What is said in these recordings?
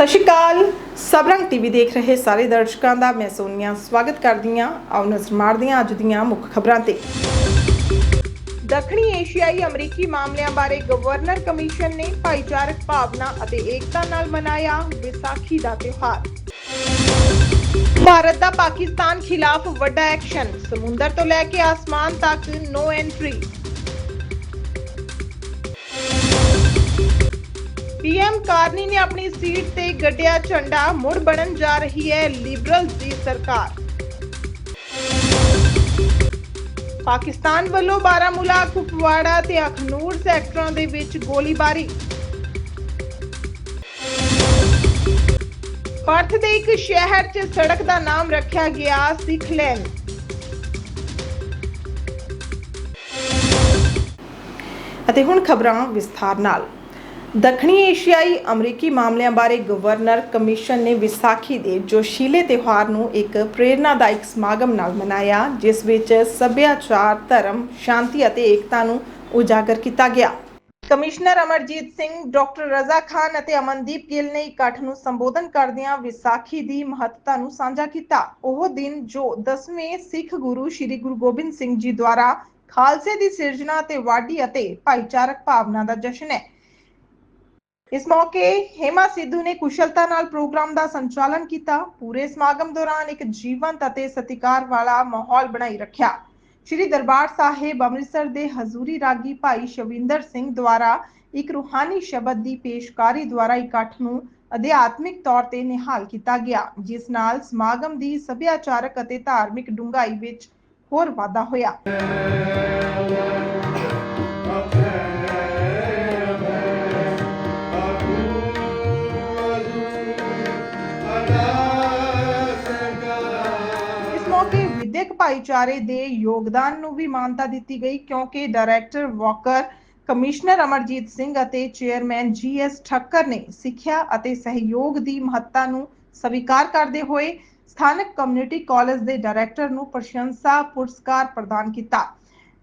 ਸਤਿ ਸ਼੍ਰੀ ਅਕਾਲ। ਸਬਰੰਗ ਟੀਵੀ ਦੇਖ ਰਹੇ ਸਾਰੇ ਦਰਸ਼ਕਾਂ ਦਾ ਮੈਂ ਸੋਨੀਆ। ਸਵਾਗਤ ਕਰਦੀ ਹਾਂ ਆਓ ਨਜ਼ਰ ਮਾਰਦੇ ਹਾਂ ਅੱਜ ਦੀਆਂ ਮੁੱਖ ਖਬਰਾਂ ਤੇ। ਦੱਖਣੀ ਏਸ਼ੀਆਈ ਅਮਰੀਕੀ ਮਾਮਲਿਆਂ ਬਾਰੇ ਗਵਰਨਰ ਕਮਿਸ਼ਨ ਨੇ ਭਾਈਚਾਰਕ ਭਾਵਨਾ ਅਤੇ ਏਕਤਾ ਨਾਲ ਮਨਾਇਆ ਵਿਸਾਖੀ ਦਾ ਤਿਉਹਾਰ। ਭਾਰਤ ਦਾ ਪਾਕਿਸਤਾਨ ਖਿਲਾਫ ਵੱਡਾ ਐਕਸ਼ਨ, ਸਮੁੰਦਰ ਤੋਂ ਲੈ ਕੇ ਆਸਮਾਨ ਤੱਕ ਨੋ ਐਂਟਰੀ ਪੀਐਮ ਕਾਰਨੀ ਨੇ ਆਪਣੀ ਸੀਟ ਤੇ ਗੱਡਿਆ ਝੰਡਾ, ਮੁੜ ਬਣਨ ਜਾ ਰਹੀ ਹੈ ਲਿਬਰਲਸ ਦੀ ਸਰਕਾਰ। ਪਾਕਿਸਤਾਨ ਵੱਲੋਂ ਬਾਰਾਮੂਲਾ, ਕੁਪਵਾੜਾ ਤੇ ਅਖਨੂਰ ਸੈਕਟਰਾਂ ਦੇ ਵਿੱਚ ਗੋਲੀਬਾਰੀ। ਪਰਥ ਦੇ ਇੱਕ ਸ਼ਹਿਰ 'ਚ ਸੜਕ ਦਾ ਨਾਮ ਰੱਖਿਆ ਗਿਆ ਸਿੱਖ ਲੈਨ ਅਤੇ ਹੁਣ ਖਬਰਾਂ ਵਿਸਥਾਰ ਨਾਲ। ਦੱਖਣੀ ਏਸ਼ੀਆਈ ਅਮਰੀਕੀ ਮਾਮਲਿਆਂ ਬਾਰੇ ਗਵਰਨਰ ਕਮਿਸ਼ਨ ਨੇ ਵਿਸਾਖੀ ਦੇ ਜੋਸ਼ੀਲੇ ਤਿਉਹਾਰ ਨੂੰ ਇੱਕ ਪ੍ਰੇਰਨਾਦਾਇਕ ਸਮਾਗਮ ਨਾਲ ਮਨਾਇਆ, ਜਿਸ ਵਿੱਚ ਸੱਭਿਆਚਾਰ, ਧਰਮ, ਸ਼ਾਂਤੀ ਅਤੇ ਏਕਤਾ ਨੂੰ ਉਜਾਗਰ ਕੀਤਾ ਗਿਆ। ਕਮਿਸ਼ਨਰ ਅਮਰਜੀਤ ਸਿੰਘ, ਡਾਕਟਰ ਰਜ਼ਾ ਖਾਨ ਅਤੇ ਅਮਨਦੀਪ ਗਿੱਲ ਨੇ ਇਕੱਠ ਨੂੰ ਸੰਬੋਧਨ ਕਰਦਿਆਂ ਵਿਸਾਖੀ ਦੀ ਮਹੱਤਤਾ ਨੂੰ ਸਾਂਝਾ ਕੀਤਾ। ਉਹ ਦਿਨ ਜੋ 10ਵੇਂ ਸਿੱਖ ਗੁਰੂ ਸ੍ਰੀ ਗੁਰੂ ਗੋਬਿੰਦ ਸਿੰਘ ਜੀ ਦੁਆਰਾ ਖਾਲਸੇ ਦੀ ਸਿਰਜਣਾ ਤੇ ਵਾਢੀ ਅਤੇ ਭਾਈਚਾਰਕ ਭਾਵਨਾ ਦਾ ਜਸ਼ਨ ਹੈ। ਇਸ ਮੌਕੇ ਹੇਮਾ ਸਿੱਧੂ ਨੇ ਕੁਸ਼ਲਤਾ ਨਾਲ ਪ੍ਰੋਗਰਾਮ ਦਾ ਸੰਚਾਲਨ ਕੀਤਾ। ਪੂਰੇ ਸਮਾਗਮ ਦੌਰਾਨ ਇੱਕ ਜੀਵੰਤ ਅਤੇ ਸਤਿਕਾਰ ਵਾਲਾ ਮਾਹੌਲ ਬਣਾਈ ਰੱਖਿਆ। ਸ਼੍ਰੀ ਦਰਬਾਰ ਸਾਹਿਬ ਅੰਮ੍ਰਿਤਸਰ ਦੇ ਹਜ਼ੂਰੀ ਰਾਗੀ ਭਾਈ ਸ਼ਵਿੰਦਰ ਸਿੰਘ ਦੁਆਰਾ ਇੱਕ ਰੂਹਾਨੀ ਸ਼ਬਦ ਦੀ ਪੇਸ਼ਕਾਰੀ ਦੁਆਰਾ ਇਕੱਠ ਨੂੰ ਅਧਿਆਤਮਿਕ ਤੌਰ ਤੇ ਨਿਹਾਲ ਕੀਤਾ ਗਿਆ, ਜਿਸ ਨਾਲ ਸਮਾਗਮ ਦੀ ਸੱਭਿਆਚਾਰਕ ਅਤੇ ਧਾਰਮਿਕ ਡੂੰਘਾਈ ਵਿੱਚ ਹੋਰ ਵਾਧਾ ਹੋਇਆ। ਵਿਦਿਅਕ ਭਾਈਚਾਰੇ ਦੇ ਯੋਗਦਾਨ ਨੂੰ ਵੀ ਮਾਨਤਾ ਦਿੱਤੀ ਗਈ, ਕਿਉਂਕਿ director Walker commissioner Amarjit Singh ਅਤੇ ਚੇਅਰਮੈਨ ਜੀਐਸ ਠੱਕਰ ਨੇ ਸਿੱਖਿਆ ਅਤੇ ਸਹਿਯੋਗ ਦੀ ਮਹੱਤਤਾ ਨੂੰ ਸਵੀਕਾਰ ਕਰਦੇ ਹੋਏ ਸਥਾਨਕ ਕਮਿਊਨਿਟੀ ਕਾਲਜ ਦੇ ਡਾਇਰੈਕਟਰ ਨੂੰ ਪ੍ਰਸ਼ੰਸਾ ਪੁਰਸਕਾਰ ਪ੍ਰਦਾਨ ਕੀਤਾ।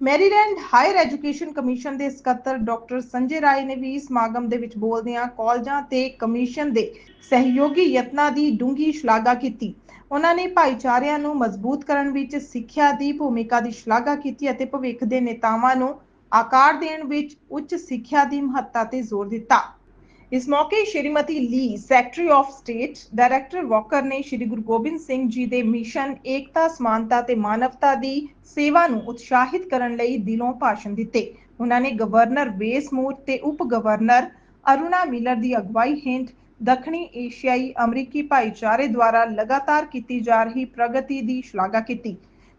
ਮੈਰੀਲੈਂਡ ਹਾਇਰ ਐਜੂਕੇਸ਼ਨ ਕਮਿਸ਼ਨ ਦੇ ਸਕੱਤਰ ਡਾਕਟਰ ਸੰਜੇ ਰਾਏ ਨੇ ਵੀ ਸਮਾਗਮ ਦੇ ਵਿੱਚ ਬੋਲਦਿਆਂ ਕਾਲਜਾਂ ਤੇ ਕਮਿਸ਼ਨ ਦੇ ਸਹਿਯੋਗੀ ਯਤਨਾਂ ਦੀ ਡੂੰਘੀ ਸ਼ਲਾਘਾ ਕੀਤੀ। ਉਹਨਾਂ ਨੇ ਭਾਈਚਾਰਿਆਂ ਨੂੰ ਮਜ਼ਬੂਤ ਕਰਨ ਵਿੱਚ ਸਿੱਖਿਆ ਦੀ ਭੂਮਿਕਾ ਦੀ ਸ਼ਲਾਘਾ ਕੀਤੀ ਅਤੇ ਭਵਿੱਖ ਦੇ ਨੇਤਾਵਾਂ ਨੂੰ ਆਕਾਰ ਦੇਣ ਵਿੱਚ ਉੱਚ ਸਿੱਖਿਆ ਦੀ ਮਹੱਤਤਾ ਤੇ ਜ਼ੋਰ ਦਿੱਤਾ। ਇਸ ਮੌਕੇ Shrimati Lee secretary of state director Walker ਨੇ ਸ਼੍ਰੀ ਗੁਰੂ ਗੋਬਿੰਦ ਸਿੰਘ ਜੀ ਦੇ ਮਿਸ਼ਨ ਏਕਤਾ, ਸਮਾਨਤਾ ਤੇ ਮਾਨਵਤਾ ਦੀ ਸੇਵਾ ਨੂੰ ਉਤਸ਼ਾਹਿਤ ਕਰਨ ਲਈ ਦਿਲੋਂ ਭਾਸ਼ਣ ਦਿੱਤੇ। ਉਹਨਾਂ ਨੇ ਗਵਰਨਰ ਵੇਸਮੂਰ ਤੇ ਉਪ ਗਵਰਨਰ ਅਰੁਣਾ ਮਿਲਰ ਦੀ ਅਗਵਾਈ ਹੇਠ ਦੱਖਣੀ ਏਸ਼ੀਆਈ ਅਮਰੀਕੀ ਭਾਈਚਾਰੇ ਦੁਆਰਾ ਲਗਾਤਾਰ ਕੀਤੀ ਜਾ ਰਹੀ ਪ੍ਰਗਤੀ ਦੀ ਸ਼ਲਾਘਾ ਕੀਤੀ।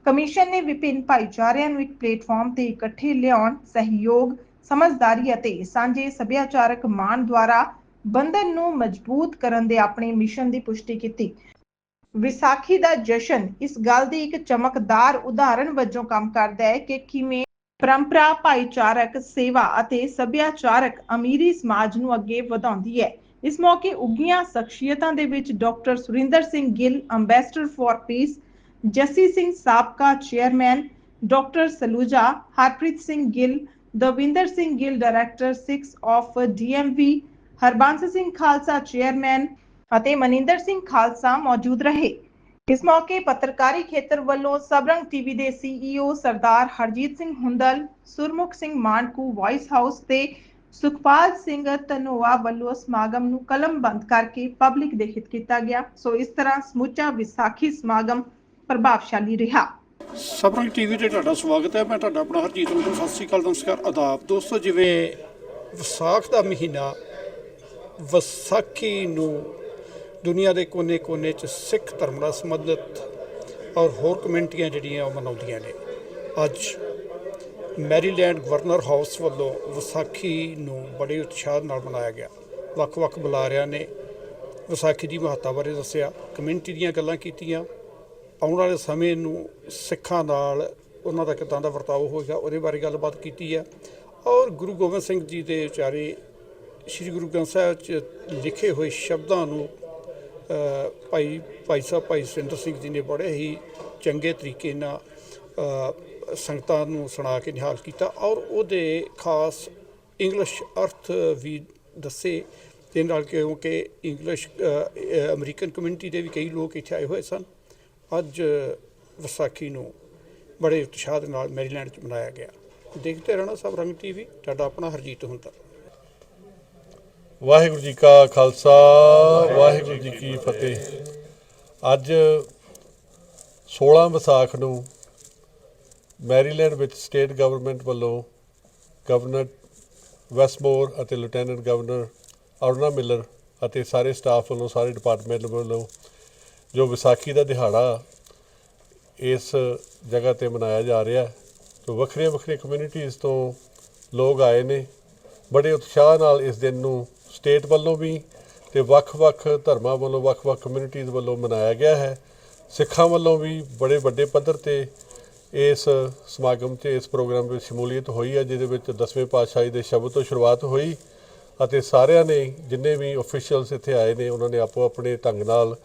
ਕਮਿਸ਼ਨ ਨੇ ਵਿਭਿੰਨ ਭਾਈਚਾਰਿਆਂ ਨੂੰ ਇੱਕ ਪਲੇਟਫਾਰਮ ਤੇ ਇਕੱਠੇ ਲਿਆਉਣ, ਸਹਿਯੋਗ, ਸਮਝਦਾਰੀ ਅਤੇ ਸਾਂਝੇ ਸੱਭਿਆਚਾਰਕ ਮਾਣ ਦੁਆਰਾ ਬੰਧਨ ਨੂੰ ਮਜ਼ਬੂਤ ਕਰਨ ਦੇ ਆਪਣੇ ਮਿਸ਼ਨ ਦੀ ਪੁਸ਼ਟੀ ਕੀਤੀ। ਵਿਸਾਖੀ ਦਾ ਜਸ਼ਨ ਇਸ ਗੱਲ ਦੀ ਇੱਕ ਚਮਕਦਾਰ ਉਦਾਹਰਣ ਵਜੋਂ ਕੰਮ ਕਰਦਾ ਹੈ ਕਿ ਕਿਵੇਂ ਪਰੰਪਰਾ, ਭਾਈਚਾਰਕ ਸੇਵਾ ਅਤੇ ਸੱਭਿਆਚਾਰਕ ਅਮੀਰੀ ਸਮਾਜ ਨੂੰ ਅੱਗੇ ਵਧਾਉਂਦੀ ਹੈ। ਇਸ ਮੌਕੇ ਉੱਗੀਆਂ ਸ਼ਖਸੀਅਤਾਂ ਦੇ ਵਿੱਚ doctor Surinder Singh Gill ambassador for peace Jassi Singh ਸਾਬਕਾ chairman doctor Saluja, Harpreet Singh Gill, Davinder Singh Gill director 6 of D M V Harbans Singh Khalsa chairman ਅਤੇ ਮਨਿੰਦਰ ਸਿੰਘ ਖਾਲਸਾ ਮੌਜੂਦ ਰਹੇ। ਇਸ ਮੌਕੇ ਪੱਤਰਕਾਰੀ ਖੇਤਰ ਵੱਲੋਂ ਸਬਰੰਗ ਟੀਵੀ ਦੇ C E O Sardar Harjit Singh Hundal, Surmukh Singh Manku vice house ਤੇ ਸੁਖਪਾਲ ਸਿੰਘ ਧਨੋਆ ਵੱਲੋਂ ਸਮਾਗਮ ਨੂੰ ਕਲਮਬੰਦ ਕਰਕੇ ਪਬਲਿਕ ਦੇ ਹਿੱਤ ਕੀਤਾ ਗਿਆ। ਸੋ ਇਸ ਤਰ੍ਹਾਂ ਸਮੁੱਚਾ ਵਿਸਾਖੀ ਸਮਾਗਮ ਪ੍ਰਭਾਵਸ਼ਾਲੀ ਰਿਹਾ। ਸਬਰੰਗ ਟੀਵੀ ਤੇ ਤੁਹਾਡਾ ਸਵਾਗਤ ਹੈ। ਮੈਂ ਤੁਹਾਡਾ ਆਪਣਾ ਹਰਜੀਤ ਨੂੰ ਸਤਿ ਸ੍ਰੀ ਅਕਾਲ ਨਮਸਕਾਰ। ਆਦਾਬ। ਦੋਸਤੋ, ਜਿਵੇਂ ਵਿਸਾਖ ਦਾ ਮਹੀਨਾ ਵਿਸਾਖੀ ਨੂੰ ਦੁਨੀਆ ਦੇ ਕੋਨੇ-ਕੋਨੇ 'ਚ ਸਿੱਖ ਧਰਮ ਨਾਲ ਸੰਬੰਧਿਤ ਔਰ ਹੋਰ ਕਮਿਊਨਿਟੀਆਂ ਜਿਹੜੀਆਂ ਉਹ ਮਨਾਉਂਦੀਆਂ ਨੇ। ਅੱਜ ਮੈਰੀਲੈਂਡ ਗਵਰਨਰ ਹਾਊਸ ਵੱਲੋਂ ਵਿਸਾਖੀ ਨੂੰ ਬੜੇ ਉਤਸ਼ਾਹ ਨਾਲ ਮਨਾਇਆ ਗਿਆ। ਵੱਖ-ਵੱਖ ਬੁਲਾਰਿਆਂ ਨੇ ਵਿਸਾਖੀ ਦੀ ਮਹੱਤਤਾ ਬਾਰੇ ਦੱਸਿਆ, ਕਮਿਊਨਿਟੀ ਦੀਆਂ ਗੱਲਾਂ ਕੀਤੀਆਂ, ਆਉਣ ਵਾਲੇ ਸਮੇਂ ਨੂੰ ਸਿੱਖਾਂ ਨਾਲ ਉਹਨਾਂ ਦਾ ਕਿੱਦਾਂ ਦਾ ਵਰਤਾਓ ਹੋਏਗਾ ਉਹਦੇ ਬਾਰੇ ਗੱਲਬਾਤ ਕੀਤੀ ਹੈ। ਔਰ ਗੁਰੂ ਗੋਬਿੰਦ ਸਿੰਘ ਜੀ ਦੇ ਵਿਚਾਰੇ ਸ੍ਰੀ ਗੁਰੂ ਗ੍ਰੰਥ ਸਾਹਿਬ 'ਚ ਲਿਖੇ ਹੋਏ ਸ਼ਬਦਾਂ ਨੂੰ ਭਾਈ ਭਾਈ ਸਾਹਿਬ, ਭਾਈ ਸਿੰਦਰ ਸਿੰਘ ਜੀ ਨੇ ਬੜੇ ਹੀ ਚੰਗੇ ਤਰੀਕੇ ਨਾਲ ਸੰਗਤਾਂ ਨੂੰ ਸੁਣਾ ਕੇ ਨਿਹਾਲ ਕੀਤਾ ਔਰ ਉਹਦੇ ਖਾਸ ਇੰਗਲਿਸ਼ ਅਰਥ ਵੀ ਦੱਸੇ ਤੇ ਨਾਲ ਕਿਉਂਕਿ ਇੰਗਲਿਸ਼ ਅਮਰੀਕਨ ਕਮਿਊਨਿਟੀ ਦੇ ਵੀ ਕਈ ਲੋਕ ਇੱਥੇ ਆਏ ਹੋਏ ਸਨ। ਅੱਜ ਵਿਸਾਖੀ ਨੂੰ ਬੜੇ ਉਤਸ਼ਾਹ ਦੇ ਨਾਲ ਮੈਰੀਲੈਂਡ 'ਚ ਮਨਾਇਆ ਗਿਆ। ਦੇਖਦੇ ਰਹਿਣਾ ਸਭ ਰੰਗ ਟੀਵੀ। ਤੁਹਾਡਾ ਆਪਣਾ ਹਰਜੀਤ ਹੁੰਦਾ ਵਾਹਿਗੁਰੂ ਜੀ ਕਾ ਖਾਲਸਾ, ਵਾਹਿਗੁਰੂ ਜੀ ਕੀ ਫਤਿਹ। ਅੱਜ 16 ਵਿਸਾਖ ਨੂੰ ਮੈਰੀਲੈਂਡ ਵਿੱਚ ਸਟੇਟ ਗਵਰਨਮੈਂਟ ਵੱਲੋਂ ਗਵਰਨਰ ਵੈਸਮੋਰ ਅਤੇ ਲੈਫਟੀਨੈਂਟ ਗਵਰਨਰ ਅਰੁਣਾ ਮਿਲਰ ਅਤੇ ਸਾਰੇ ਸਟਾਫ ਵੱਲੋਂ, ਸਾਰੇ ਡਿਪਾਰਟਮੈਂਟ ਵੱਲੋਂ ਜੋ ਵਿਸਾਖੀ ਦਾ ਦਿਹਾੜਾ ਇਸ ਜਗ੍ਹਾ ਤੇ ਮਨਾਇਆ ਜਾ ਰਿਹਾ ਹੈ ਤੋਂ ਵੱਖਰੀਆਂ ਵੱਖਰੀਆਂ ਕਮਿਊਨਿਟੀਆਂ ਤੋਂ ਲੋਕ ਆਏ ਨੇ, ਬੜੇ ਉਤਸ਼ਾਹ ਨਾਲ ਇਸ ਦਿਨ ਨੂੰ ਸਟੇਟ ਵੱਲੋਂ ਵੀ ਤੇ ਵੱਖ-ਵੱਖ ਧਰਮਾਂ ਵੱਲੋਂ ਵੱਖ-ਵੱਖ ਕਮਿਊਨਿਟੀਆਂ ਵੱਲੋਂ ਮਨਾਇਆ ਗਿਆ ਹੈ। ਸਿੱਖਾਂ ਵੱਲੋਂ ਵੀ ਬੜੇ ਵੱਡੇ ਪੱਧਰ ਤੇ ਇਸ ਸਮਾਗਮ 'ਚ, ਇਸ ਪ੍ਰੋਗਰਾਮ ਵਿੱਚ ਸ਼ਮੂਲੀਅਤ ਹੋਈ ਹੈ, ਜਿਹਦੇ ਵਿੱਚ ਦਸਵੇਂ ਪਾਤਸ਼ਾਹੀ ਦੇ ਸ਼ਬਦ ਤੋਂ ਸ਼ੁਰੂਆਤ ਹੋਈ ਅਤੇ ਸਾਰਿਆਂ ਨੇ, ਜਿੰਨੇ ਵੀ ਅਫੀਸ਼ੀਅਲਸ ਇੱਥੇ ਆਏ ਨੇ, ਉਹਨਾਂ ਨੇ ਆਪੋ ਆਪਣੇ ਢੰਗ ਨਾਲ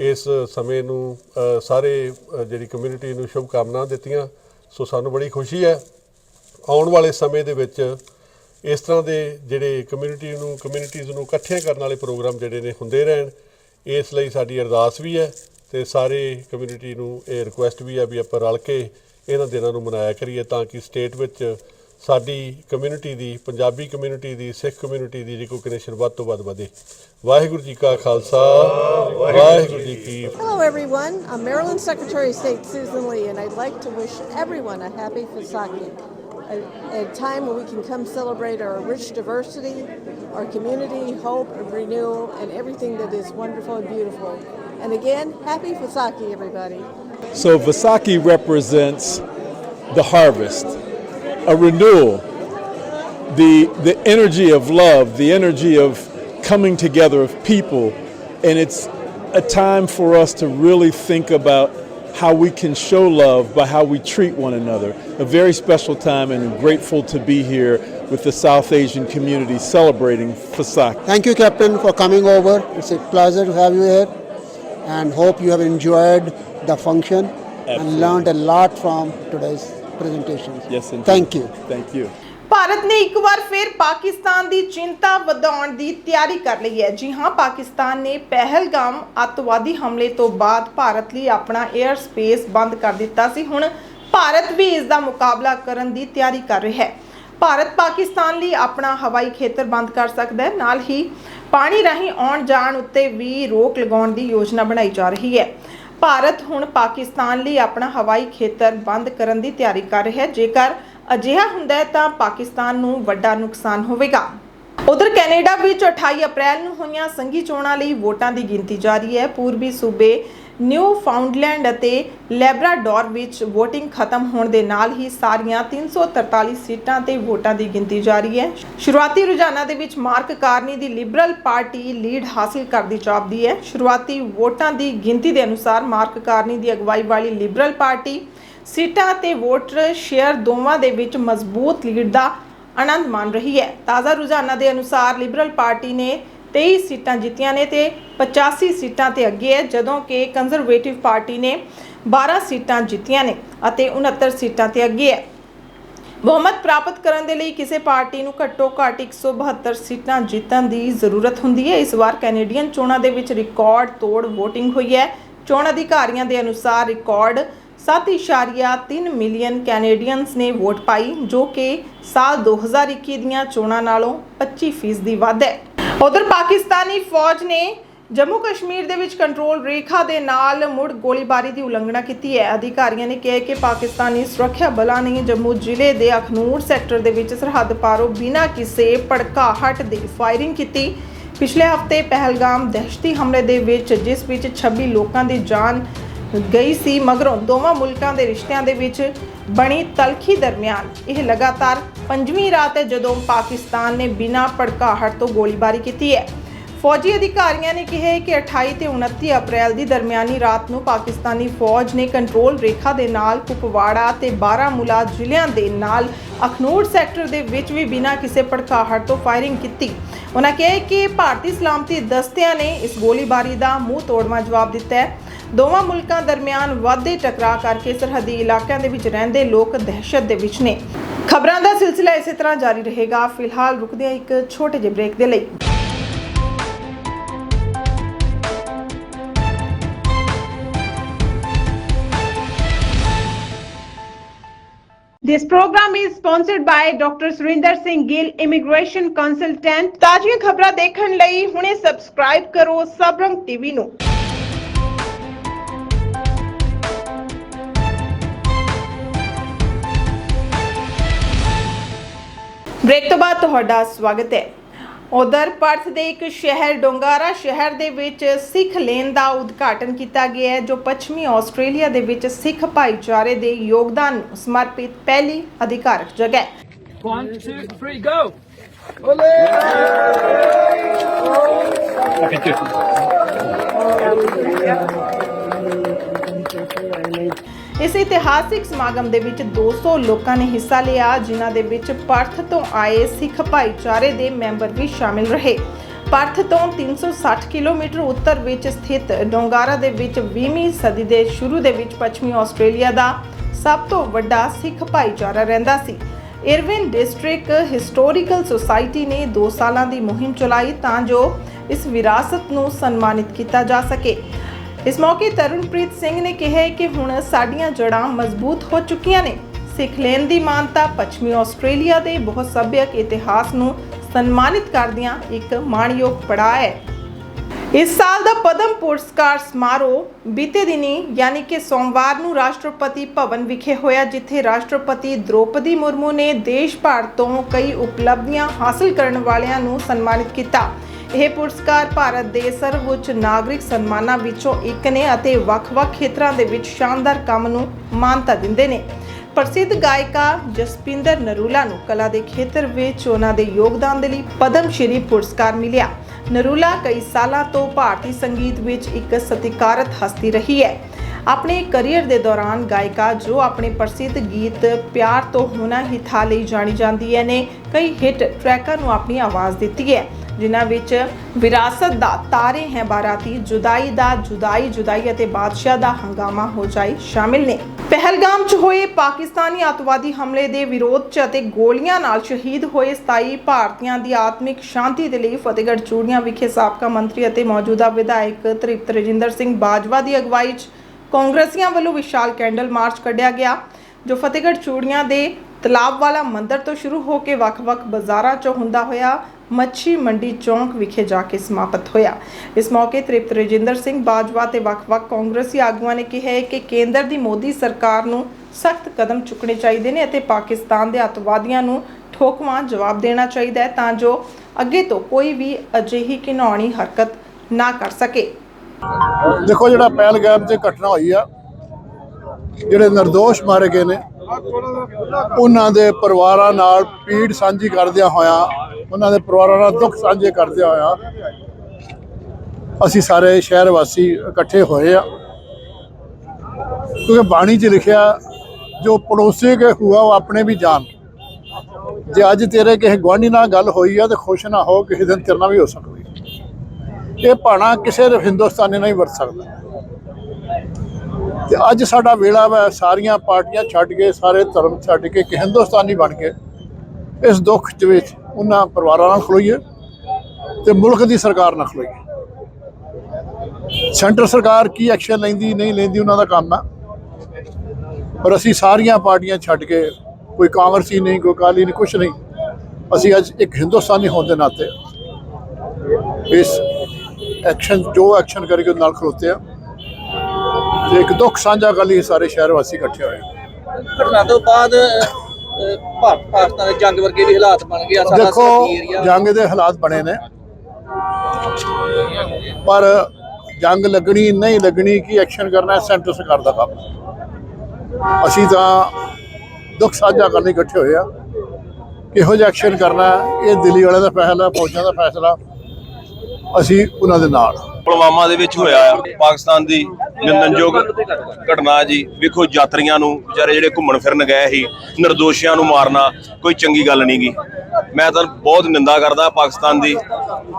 ਇਸ ਸਮੇਂ ਨੂੰ ਸਾਰੇ ਜਿਹੜੀ ਕਮਿਊਨਿਟੀ ਨੂੰ ਸ਼ੁਭ ਕਾਮਨਾਵਾਂ ਦਿੱਤੀਆਂ। ਸੋ ਸਾਨੂੰ ਬੜੀ ਖੁਸ਼ੀ ਹੈ। ਆਉਣ ਵਾਲੇ ਸਮੇਂ ਦੇ ਵਿੱਚ ਇਸ ਤਰ੍ਹਾਂ ਦੇ ਜਿਹੜੇ ਕਮਿਊਨਿਟੀ ਨੂੰ ਕਮਿਊਨਿਟੀਜ਼ ਨੂੰ ਇਕੱਠੇ ਕਰਨ ਵਾਲੇ ਪ੍ਰੋਗਰਾਮ ਜਿਹੜੇ ਨੇ ਹੁੰਦੇ ਰਹਿਣ, ਇਸ ਲਈ ਸਾਡੀ ਅਰਦਾਸ ਵੀ ਹੈ। ਤੇ ਸਾਰੇ ਕਮਿਊਨਿਟੀ ਨੂੰ ਇਹ ਰਿਕੁਐਸਟ ਵੀ ਹੈ ਵੀ ਆਪਾਂ ਰਲ ਕੇ ਇਹਨਾਂ ਦਿਨਾਂ ਨੂੰ ਮਨਾਇਆ ਕਰੀਏ ਤਾਂ ਕਿ ਸਟੇਟ ਵਿੱਚ ਸਾਡੀ ਕਮਿਊਨਿਟੀ ਦੀ ਪੰਜਾਬੀ ਕਮਿਊਨਿਟੀ ਦੀ ਸਿੱਖ ਕਮਿਊਨਿਟੀ ਦੀ ਰਿਕੋਗਨੀਸ਼ਨ ਵੱਧ ਤੋਂ ਵੱਧ ਵਧੇ ਵਾਹਿਗੁਰੂ ਜੀ ਕਾ ਖਾਲਸਾ ਵਾਹਿਗੁਰੂ ਜੀ ਕੀ Hello, everyone. I'm Maryland Secretary of State Susan Lee, and I'd like to wish everyone a happy Fasaki, a, a time when we can come celebrate our rich diversity, our community, hope, and renewal, and everything that is wonderful and beautiful. And again, happy Fasaki, everybody. So Vasaki represents the harvest, a renewal, the the energy of love, the energy of coming together of people, and it's a time for us to really think about how we can show love by how we treat one another. A very special time, and I'm grateful to be here with the South Asian community celebrating Fasaki. Thank you, Captain, for coming over. It's a pleasure to have you here, and hope you have enjoyed the function Absolutely. and learned a lot from today's presentations. Yes, indeed. Thank you. Thank you. Bharat ਨੇ ਇੱਕ ਵਾਰ ਫਿਰ ਪਾਕਿਸਤਾਨ ਦੀ ਚਿੰਤਾ ਵਧਾਉਣ ਦੀ ਤਿਆਰੀ ਕਰ ਲਈ ਹੈ ਜੀ ਹਾਂ ਪਾਕਿਸਤਾਨ ਨੇ ਪਹਿਲਗਾਮ ਅੱਤਵਾਦੀ ਹਮਲੇ ਤੋਂ ਬਾਅਦ ਭਾਰਤ ਲਈ ਆਪਣਾ 에ਅਰ ਸਪੇਸ ਬੰਦ ਕਰ ਦਿੱਤਾ ਸੀ ਹੁਣ ਭਾਰਤ ਵੀ ਇਸ ਦਾ ਮੁਕਾਬਲਾ ਕਰਨ ਦੀ ਤਿਆਰੀ ਕਰ ਰਿਹਾ ਹੈ ਭਾਰਤ ਪਾਕਿਸਤਾਨ ਲਈ ਆਪਣਾ ਹਵਾਈ ਖੇਤਰ ਬੰਦ ਕਰ ਸਕਦਾ ਹੈ ਨਾਲ ਹੀ ਪਾਣੀ ਰਾਹੀਂ ਆਉਣ ਜਾਣ ਉੱਤੇ ਵੀ ਰੋਕ ਲਗਾਉਣ ਦੀ ਯੋਜਨਾ ਬਣਾਈ ਜਾ ਰਹੀ ਹੈ। ਭਾਰਤ ਹੁਣ ਪਾਕਿਸਤਾਨ ਲਈ ਆਪਣਾ ਹਵਾਈ ਖੇਤਰ ਬੰਦ ਕਰਨ ਦੀ ਤਿਆਰੀ ਕਰ ਰਿਹਾ ਹੈ। ਜੇਕਰ ਅਜਿਹਾ ਹੁੰਦਾ ਹੈ ਤਾਂ ਪਾਕਿਸਤਾਨ ਨੂੰ ਵੱਡਾ ਨੁਕਸਾਨ ਹੋਵੇਗਾ। ਉਧਰ ਕੈਨੇਡਾ ਵਿੱਚ 28 ਅਪ੍ਰੈਲ ਨੂੰ ਹੋਈਆਂ ਸੰਘੀ ਚੋਣਾਂ ਲਈ ਵੋਟਾਂ ਦੀ ਗਿਣਤੀ ਜਾਰੀ ਹੈ। ਪੂਰਬੀ ਸੂਬੇ ਨਿਊ ਫਾਊਂਡਲੈਂਡ ਅਤੇ ਲੈਬਰਾਡੋਰ ਵਿੱਚ VOTING ਖਤਮ ਹੋਣ ਦੇ ਨਾਲ ਹੀ ਸਾਰੀਆਂ 343 ਸੀਟਾਂ ਤੇ ਵੋਟਾਂ ਦੀ ਗਿਣਤੀ ਜਾਰੀ ਹੈ। ਸ਼ੁਰੂਆਤੀ ਰੁਝਾਨਾਂ ਦੇ ਵਿੱਚ ਮਾਰਕ ਕਾਰਨੀ ਦੀ ਲਿਬਰਲ ਪਾਰਟੀ ਲੀਡ ਹਾਸਿਲ ਕਰਦੀ ਜਾਪਦੀ ਹੈ। ਸ਼ੁਰੂਆਤੀ ਵੋਟਾਂ ਦੀ ਗਿਣਤੀ ਦੇ ਅਨੁਸਾਰ ਮਾਰਕ ਕਾਰਨੀ ਦੀ ਅਗਵਾਈ ਵਾਲੀ ਲਿਬਰਲ ਪਾਰਟੀ ਸੀਟਾਂ ਅਤੇ ਵੋਟਰ ਸ਼ੇਅਰ ਦੋਵਾਂ ਦੇ ਵਿੱਚ ਮਜ਼ਬੂਤ ਲੀਡ ਦਾ ਆਨੰਦ ਮਾਣ ਰਹੀ ਹੈ। ਤਾਜ਼ਾ ਰੁਝਾਨਾਂ ਦੇ ਅਨੁਸਾਰ ਲਿਬਰਲ ਪਾਰਟੀ ਨੇ 23 ਸੀਟਾਂ ਜਿੱਤੀਆਂ ਨੇ ਤੇ 85 ਸੀਟਾਂ ਤੇ ਅੱਗੇ ਹੈ, ਜਦੋਂ ਕਿ ਕੰਜ਼ਰਵੇਟਿਵ ਪਾਰਟੀ ਨੇ 12 ਸੀਟਾਂ ਜਿੱਤੀਆਂ ਨੇ ਅਤੇ 69 ਸੀਟਾਂ ਤੇ ਅੱਗੇ ਹੈ। ਬਹੁਮਤ ਪ੍ਰਾਪਤ ਕਰਨ ਦੇ ਲਈ ਕਿਸੇ ਪਾਰਟੀ ਨੂੰ ਘੱਟੋ ਘੱਟ 172 ਸੀਟਾਂ ਜਿੱਤਣ ਦੀ ਜ਼ਰੂਰਤ ਹੁੰਦੀ ਹੈ। ਇਸ ਵਾਰ ਕੈਨੇਡੀਅਨ ਚੋਣਾਂ ਦੇ ਵਿੱਚ ਰਿਕਾਰਡ ਤੋੜ VOTING ਹੋਈ ਹੈ। ਚੋਣ ਅਧਿਕਾਰੀਆਂ ਦੇ ਅਨੁਸਾਰ ਰਿਕਾਰਡ 7.3 ਮਿਲੀਅਨ ਕੈਨੇਡੀਅਨਸ ਨੇ ਵੋਟ ਪਾਈ, ਜੋ ਕਿ ਸਾਲ 2021 ਦੀਆਂ ਚੋਣਾਂ ਨਾਲੋਂ 25% ਵੱਧ ਹੈ। ਉਧਰ ਪਾਕਿਸਤਾਨੀ ਫੌਜ ਨੇ ਜੰਮੂ ਕਸ਼ਮੀਰ ਦੇ ਵਿੱਚ ਕੰਟਰੋਲ ਰੇਖਾ ਦੇ ਨਾਲ ਮੁੜ ਗੋਲੀਬਾਰੀ ਦੀ ਉਲੰਘਣਾ ਕੀਤੀ ਹੈ। ਅਧਿਕਾਰੀਆਂ ਨੇ ਕਿਹਾ ਕਿ ਪਾਕਿਸਤਾਨੀ ਸੁਰੱਖਿਆ ਬਲਾਂ ਨੇ ਜੰਮੂ ਜ਼ਿਲ੍ਹੇ ਦੇ ਅਖਨੂਰ ਸੈਕਟਰ ਦੇ ਵਿੱਚ ਸਰਹੱਦ ਪਾਰੋਂ ਬਿਨਾਂ ਕਿਸੇ ਭੜਕਾਹਟ ਦੀ ਫਾਇਰਿੰਗ ਕੀਤੀ। ਪਿਛਲੇ ਹਫ਼ਤੇ ਪਹਿਲਗਾਮ ਦਹਿਸ਼ਤੀ ਹਮਲੇ ਦੇ ਵਿੱਚ, ਜਿਸ ਵਿੱਚ 26 ਲੋਕਾਂ ਦੀ ਜਾਨ ਗਈ ਸੀ, ਮਗਰੋਂ ਦੋਵਾਂ ਮੁਲਕਾਂ ਦੇ ਰਿਸ਼ਤਿਆਂ ਦੇ ਵਿੱਚ ਬਣੀ ਤਲਖੀ ਦਰਮਿਆਨ। ਇਹ ਲਗਾਤਾਰ ਪੰਜਵੀਂ ਰਾਤ ਹੈ ਜਦੋਂ ਪਾਕਿਸਤਾਨ ਨੇ ਬਿਨਾਂ ਭੜਕਾਹਟ ਤੋਂ ਗੋਲੀਬਾਰੀ ਕੀਤੀ ਹੈ। ਫੌਜੀ ਅਧਿਕਾਰੀਆਂ ਨੇ ਕਿਹਾ ਕਿ 28 ਤੇ 29 ਅਪ੍ਰੈਲ ਦੀ ਦਰਮਿਆਨੀ ਰਾਤ ਨੂੰ ਪਾਕਿਸਤਾਨੀ ਫੌਜ ਨੇ ਕੰਟਰੋਲ ਰੇਖਾ ਦੇ ਨਾਲ ਕੁਪਵਾੜਾ ਤੇ ਬਾਰਾਮੂਲਾ ਜ਼ਿਲ੍ਹਿਆਂ ਦੇ ਨਾਲ ਅਖਨੂਰ ਸੈਕਟਰ ਦੇ ਵਿੱਚ ਵੀ ਬਿਨਾਂ ਕਿਸੇ ਭੜਕਾਹਟ ਤੋਂ ਫਾਇਰਿੰਗ ਕੀਤੀ। ਉਹਨਾਂ ਕਿਹਾ ਕਿ ਭਾਰਤੀ ਸਲਾਮਤੀ ਦਸਤਿਆਂ ਨੇ ਇਸ ਗੋਲੀਬਾਰੀ ਦਾ ਮੂੰਹ ਤੋੜਵਾਂ ਜਵਾਬ ਦਿੱਤਾ ਹੈ। ਦੋਵਾਂ ਮੁਲਕਾਂ ਦਰਮਿਆਨ ਵਾਧੇ ਟਕਰਾਅ ਕਰਕੇ ਸਰਹੱਦੀ ਇਲਾਕਿਆਂ ਦੇ ਵਿੱਚ ਰਹਿੰਦੇ ਲੋਕ ਦਹਿਸ਼ਤ ਦੇ ਵਿੱਚ ਨੇ ਖਬਰਾਂ ਦਾ ਸਿਲਸਿਲਾ ਇਸੇ ਤਰ੍ਹਾਂ ਜਾਰੀ ਰਹੇਗਾ ਫਿਲਹਾਲ ਰੁਕਦੇ ਹਾਂ ਇੱਕ ਛੋਟੇ ਜਿਹੇ ਬ੍ਰੇਕ ਦੇ ਲਈ This program is sponsored by Dr. Surinder Singh Gill, Immigration Consultant. ਤਾਜ਼ੀਆਂ ਖਬਰਾਂ ਦੇਖਣ ਲਈ ਹੁਣੇ ਸਬਸਕ੍ਰਾਈਬ ਕਰੋ ਸਬਰੰਗ ਟੀਵੀ ਨੂੰ। ਬ੍ਰੇਕ ਤੋਂ ਬਾਅਦ ਤੁਹਾਡਾ ਸਵਾਗਤ ਹੈ। ਉਧਰ ਪਰਥ ਦੇ ਇੱਕ ਸ਼ਹਿਰ ਡੋਂਗਾਰਾ ਸ਼ਹਿਰ ਦੇ ਵਿੱਚ ਸਿੱਖ ਲੇਨ ਦਾ ਉਦਘਾਟਨ ਕੀਤਾ ਗਿਆ ਹੈ ਜੋ ਪੱਛਮੀ ਆਸਟ੍ਰੇਲੀਆ ਦੇ ਵਿੱਚ ਸਿੱਖ ਭਾਈਚਾਰੇ ਦੇ ਯੋਗਦਾਨ ਨੂੰ ਸਮਰਪਿਤ ਪਹਿਲੀ ਅਧਿਕਾਰਕ ਜਗ੍ਹਾ ਹੈ। One, two, three, go! ਇਸ ਇਤਿਹਾਸਿਕ ਸਮਾਗਮ ਦੇ ਵਿੱਚ 200 ਲੋਕਾਂ ਨੇ ਹਿੱਸਾ ਲਿਆ, ਜਿਨ੍ਹਾਂ ਦੇ ਵਿੱਚ ਪਰਥ ਤੋਂ ਆਏ ਸਿੱਖ ਭਾਈਚਾਰੇ ਦੇ ਮੈਂਬਰ ਵੀ ਸ਼ਾਮਿਲ ਰਹੇ। ਪਰਥ ਤੋਂ 360 ਕਿਲੋਮੀਟਰ ਉੱਤਰ ਵਿੱਚ ਸਥਿਤ ਡੋਂਗਾਰਾ ਦੇ ਵਿੱਚ 20ਵੀਂ ਸਦੀ ਦੇ ਸ਼ੁਰੂ ਦੇ ਵਿੱਚ ਪੱਛਮੀ ਆਸਟ੍ਰੇਲੀਆ ਦਾ ਸਭ ਤੋਂ ਵੱਡਾ ਸਿੱਖ ਭਾਈਚਾਰਾ ਰਹਿੰਦਾ ਸੀ। ਇਰਵਿਨ ਡਿਸਟ੍ਰਿਕਟ ਹਿਸਟੋਰੀਕਲ ਸੁਸਾਇਟੀ ਨੇ 2 ਸਾਲਾਂ ਦੀ ਮੁਹਿੰਮ ਚਲਾਈ ਤਾਂ ਜੋ ਇਸ ਵਿਰਾਸਤ ਨੂੰ ਸਨਮਾਨਿਤ ਕੀਤਾ ਜਾ ਸਕੇ। ਇਸ ਮੌਕੇ ਤਰਨਪ੍ਰੀਤ ਸਿੰਘ ਨੇ ਕਿਹਾ ਕਿ ਹੁਣ ਸਾਡੀਆਂ ਜੜ੍ਹਾਂ ਮਜ਼ਬੂਤ ਹੋ ਚੁੱਕੀਆਂ ਨੇ। ਸਿੱਖ ਲੈਣ ਦੀ ਮਾਨਤਾ ਪੱਛਮੀ ਆਸਟ੍ਰੇਲੀਆ ਦੇ ਬਹੁਤ ਸੱਭਿਅਕ ਇਤਿਹਾਸ ਨੂੰ ਸਨਮਾਨਿਤ ਕਰਦਿਆਂ ਇੱਕ ਮਾਣਯੋਗ ਪੜਾਅ ਹੈ। ਇਸ ਸਾਲ ਦਾ ਪਦਮ ਪੁਰਸਕਾਰ ਸਮਾਰੋਹ ਬੀਤੇ ਦਿਨੀ ਯਾਨੀ ਕਿ ਸੋਮਵਾਰ ਨੂੰ ਰਾਸ਼ਟਰਪਤੀ ਭਵਨ ਵਿਖੇ ਹੋਇਆ, ਜਿੱਥੇ ਰਾਸ਼ਟਰਪਤੀ ਦ੍ਰੋਪਦੀ ਮੁਰਮੂ ਨੇ ਦੇਸ਼ ਭਰ ਤੋਂ ਕਈ ਉਪਲਬਧੀਆਂ ਹਾਸਲ ਕਰਨ ਵਾਲਿਆਂ ਨੂੰ ਸਨਮਾਨਿਤ ਕੀਤਾ। ਇਹ ਪੁਰਸਕਾਰ ਭਾਰਤ ਦੇ ਸਰਵਉੱਚ ਨਾਗਰਿਕ ਸਨਮਾਨਾਂ ਵਿੱਚੋਂ ਇੱਕ ਨੇ ਅਤੇ ਵੱਖ-ਵੱਖ ਖੇਤਰਾਂ ਦੇ ਵਿੱਚ ਸ਼ਾਨਦਾਰ ਕੰਮ ਨੂੰ ਮਾਨਤਾ ਦਿੰਦੇ ਨੇ। ਪ੍ਰਸਿੱਧ ਗਾਇਕਾ ਜਸਪਿੰਦਰ ਨਰੂਲਾ ਨੂੰ ਕਲਾ ਦੇ ਖੇਤਰ ਵਿੱਚ ਉਹਨਾਂ ਦੇ ਯੋਗਦਾਨ ਦੇ ਲਈ ਪਦਮ ਸ਼੍ਰੀ ਪੁਰਸਕਾਰ ਮਿਲਿਆ। ਨਰੂਲਾ ਕਈ ਸਾਲਾਂ ਤੋਂ ਭਾਰਤੀ ਸੰਗੀਤ ਵਿੱਚ ਇੱਕ ਸਤਿਕਾਰਤ ਹਸਤੀ ਰਹੀ ਹੈ। ਆਪਣੇ ਕੈਰੀਅਰ ਦੇ ਦੌਰਾਨ ਗਾਇਕਾ ਜੋ ਆਪਣੇ ਪ੍ਰਸਿੱਧ ਗੀਤ ਪਿਆਰ ਤੋਂ ਹੋਣਾ ਹੀ ਥਾ ਲਈ ਜਾਣੀ ਜਾਂਦੀ ਹੈ ਨੇ ਕਈ ਹਿੱਟ ਟਰੈਕਾਂ ਨੂੰ ਆਪਣੀ ਆਵਾਜ਼ ਦਿੱਤੀ ਹੈ। ਜਿਨ੍ਹਾਂ ਵਿੱਚ ਵਿਰਾਸਤ ਦਾ ਤਾਰੇ ਹੈ ਬਾਰਾਤੀ, ਜੁਦਾਈ ਦਾ ਜੁਦਾਈ ਜੁਦਾਈ ਅਤੇ ਬਾਦਸ਼ਾਹ ਦਾ ਹੰਗਾਮਾ ਹੋ ਜਾਏ ਸ਼ਾਮਿਲ ਨੇ। ਪਹਿਲਗਾਮ 'ਚ ਹੋਏ ਪਾਕਿਸਤਾਨੀ ਅੱਤਵਾਦੀ ਹਮਲੇ ਦੇ ਵਿਰੋਧ 'ਚ ਅਤੇ ਗੋਲੀਆਂ ਨਾਲ ਸ਼ਹੀਦ ਹੋਏ 27 ਭਾਰਤੀਆਂ ਦੀ ਆਤਮਿਕ ਸ਼ਾਂਤੀ ਦੇ ਲਈ ਫਤਿਹਗੜ੍ਹ ਚੂੜੀਆਂ ਵਿਖੇ ਸਾਬਕਾ ਮੰਤਰੀ ਅਤੇ ਮੌਜੂਦਾ ਵਿਧਾਇਕ ਤ੍ਰਿਪਤ ਰਜਿੰਦਰ ਸਿੰਘ ਬਾਜਵਾ ਦੀ ਅਗਵਾਈ 'ਚ ਕਾਂਗਰਸੀਆਂ ਵੱਲੋਂ ਵਿਸ਼ਾਲ ਕੈਂਡਲ ਮਾਰਚ ਕੱਢਿਆ ਗਿਆ, ਜੋ ਫਤਿਹਗੜ੍ਹ ਚੂੜੀਆਂ ਦੇ ਤਲਾਬ ਵਾਲਾ ਮੰਦਿਰ ਤੋਂ ਸ਼ੁਰੂ ਹੋ ਕੇ ਵੱਖ-ਵੱਖ ਬਾਜ਼ਾਰਾਂ 'ਚੋਂ ਹੁੰਦਾ ਹੋਇਆ ਮੱਛੀ ਮੰਡੀ ਚੌਂਕ ਵਿਖੇ ਜਾ ਕੇ ਸਮਾਪਤ ਹੋਇਆ। ਇਸ ਮੌਕੇ ਤ੍ਰਿਪਤ ਰਜਿੰਦਰ ਸਿੰਘ ਬਾਜਵਾ ਤੇ ਵੱਖ-ਵੱਖ ਕਾਂਗਰਸੀ ਆਗੂਆਂ ਨੇ ਕਿਹਾ ਕਿ ਕੇਂਦਰ ਦੀ ਮੋਦੀ ਸਰਕਾਰ ਨੂੰ ਸਖਤ ਕਦਮ ਚੁੱਕਣੇ ਚਾਹੀਦੇ ਨੇ ਅਤੇ ਪਾਕਿਸਤਾਨ ਦੇ ਅੱਤਵਾਦੀਆਂ ਨੂੰ ਠੋਕਵਾਂ ਜਵਾਬ ਦੇਣਾ ਚਾਹੀਦਾ ਹੈ ਤਾਂ ਜੋ ਅੱਗੇ ਤੋਂ ਕੋਈ ਵੀ ਅਜਿਹੀ ਘਿਨੌਣੀ ਹਰਕਤ ਨਾ ਕਰ ਸਕੇ। ਦੇਖੋ ਜਿਹੜਾ ਪਹਿਲਗਾਮ 'ਚ ਘਟਨਾ ਹੋਈ ਆ, ਜਿਹੜੇ ਨਿਰਦੋਸ਼ ਮਾਰੇ ਗਏ ਨੇ, ਉਹਨਾਂ ਦੇ ਪਰਿਵਾਰਾਂ ਨਾਲ ਪੀੜ ਸਾਂਝੀ ਕਰਦਿਆਂ ਹੋਇਆਂ ਉਹਨਾਂ ਦੇ ਪਰਿਵਾਰਾਂ ਨਾਲ ਦੁੱਖ ਸਾਂਝੇ ਕਰਦਿਆਂ ਹੋਇਆ ਅਸੀਂ ਸਾਰੇ ਸ਼ਹਿਰ ਵਾਸੀ ਇਕੱਠੇ ਹੋਏ ਆ। ਕਿਉਂਕਿ ਬਾਣੀ 'ਚ ਲਿਖਿਆ, ਜੋ ਪੜੋਸੀ ਕੇ ਹੁਆ ਉਹ ਆਪਣੇ ਵੀ ਜਾਣ ਜੇ ਅੱਜ ਤੇਰੇ ਕਿਸੇ ਗੁਆਂਢੀ ਨਾਲ ਗੱਲ ਹੋਈ ਆ ਤੇ ਖੁਸ਼ ਨਾ ਹੋ, ਕਿਸੇ ਦਿਨ ਤੇਰੇ ਨਾਲ ਵੀ ਹੋ ਸਕਦੀ। ਇਹ ਭਾਣਾ ਕਿਸੇ ਹਿੰਦੁਸਤਾਨੀ ਨਾਲ ਹੀ ਵਰਤ ਸਕਦਾ। ਤੇ ਅੱਜ ਸਾਡਾ ਵੇਲਾ ਵਾ, ਸਾਰੀਆਂ ਪਾਰਟੀਆਂ ਛੱਡ ਕੇ, ਸਾਰੇ ਧਰਮ ਛੱਡ ਕੇ ਇੱਕ ਹਿੰਦੁਸਤਾਨੀ ਬਣ ਕੇ, ਇਸ ਦੁੱਖ ਦੇ ਵਿੱਚ ਉਹਨਾਂ ਪਰਿਵਾਰਾਂ ਨਾਲ ਖਲੋਈਏ ਤੇ ਮੁਲਕ ਦੀ ਸਰਕਾਰ ਨਾਲ ਖਲੋਈਏ। ਸੈਂਟਰ ਸਰਕਾਰ ਕੀ ਐਕਸ਼ਨ ਲੈਂਦੀ, ਨਹੀਂ ਲੈਂਦੀ ਉਹਨਾਂ ਦਾ ਕੰਮ ਆ। ਪਰ ਅਸੀਂ ਸਾਰੀਆਂ ਪਾਰਟੀਆਂ ਛੱਡ ਕੇ, ਕੋਈ ਕਾਂਗਰਸੀ ਨਹੀਂ, ਕੋਈ ਅਕਾਲੀ ਨਹੀਂ, ਕੁਛ ਨਹੀਂ। ਅਸੀਂ ਅੱਜ ਇੱਕ ਹਿੰਦੁਸਤਾਨੀ ਹੋਣ ਦੇ ਨਾਤੇ ਇਸ ਐਕਸ਼ਨ ਜੋ ਐਕਸ਼ਨ ਕਰੇਗੇ ਉਹਦੇ ਨਾਲ ਖਲੋਤੇ ਆ। ਤੇ ਇੱਕ ਦੁੱਖ ਸਾਂਝਾ ਕਰ ਲਈ ਸਾਰੇ ਸ਼ਹਿਰ ਵਾਸੀ ਇਕੱਠੇ ਹੋਏ ਘਟਨਾ ਤੋਂ ਬਾਅਦ ਭਾਰਤ ਪਾਕਿਸਤਾਨ ਦੇ ਜੰਗ ਵਰਗੇ ਵੀ ਹਾਲਾਤ ਬਣ ਗਏ ਆ ਸਾਡਾ ਦੇਖੋ ਸਰਹੱਦੀ ਏਰੀਆ ਜੰਗ ਦੇ ਹਾਲਾਤ ਬਣੇ ਨੇ ਪਰ ਜੰਗ ਲੱਗਣੀ ਨਹੀਂ ਲੱਗਣੀ ਕੀ ਐਕਸ਼ਨ ਕਰਨਾ ਸੈਂਟਰ ਸਰਕਾਰ ਦਾ ਕੰਮ ਹੈ। ਅਸੀਂ ਤਾਂ ਦੁੱਖ ਸਾਂਝਾ ਕਰਨ ਲਈ ਇਕੱਠੇ ਹੋਏ ਆ ਕਿਹੋ ਜਿਹਾ ਐਕਸ਼ਨ ਕਰਨਾ ਹੈ, ਇਹ ਦਿੱਲੀ ਵਾਲਿਆਂ ਦਾ ਫੈਸਲਾ ਫੌਜਾਂ ਦਾ ਫੈਸਲਾ ਅਸੀਂ ਉਹਨਾਂ ਦੇ ਨਾਲ ਹਾਂ। ਪੁਲਵਾਮਾ ਦੇ ਵਿੱਚ ਹੋਇਆ ਆ। ਪਾਕਿਸਤਾਨ ਦੀ ਨਿੰਦਨਯੋਗ ਘਟਨਾ ਜੀ, ਵੇਖੋ ਯਾਤਰੀਆਂ ਨੂੰ ਵਿਚਾਰੇ ਜਿਹੜੇ ਘੁੰਮਣ ਫਿਰਨ ਗਏ ਸੀ, ਨਿਰਦੋਸ਼ੀਆਂ ਨੂੰ ਮਾਰਨਾ ਕੋਈ ਚੰਗੀ ਗੱਲ ਨਹੀਂ ਗੀ। ਮੈਂ ਤਾਂ ਬਹੁਤ ਨਿੰਦਾ ਕਰਦਾ ਪਾਕਿਸਤਾਨ ਦੀ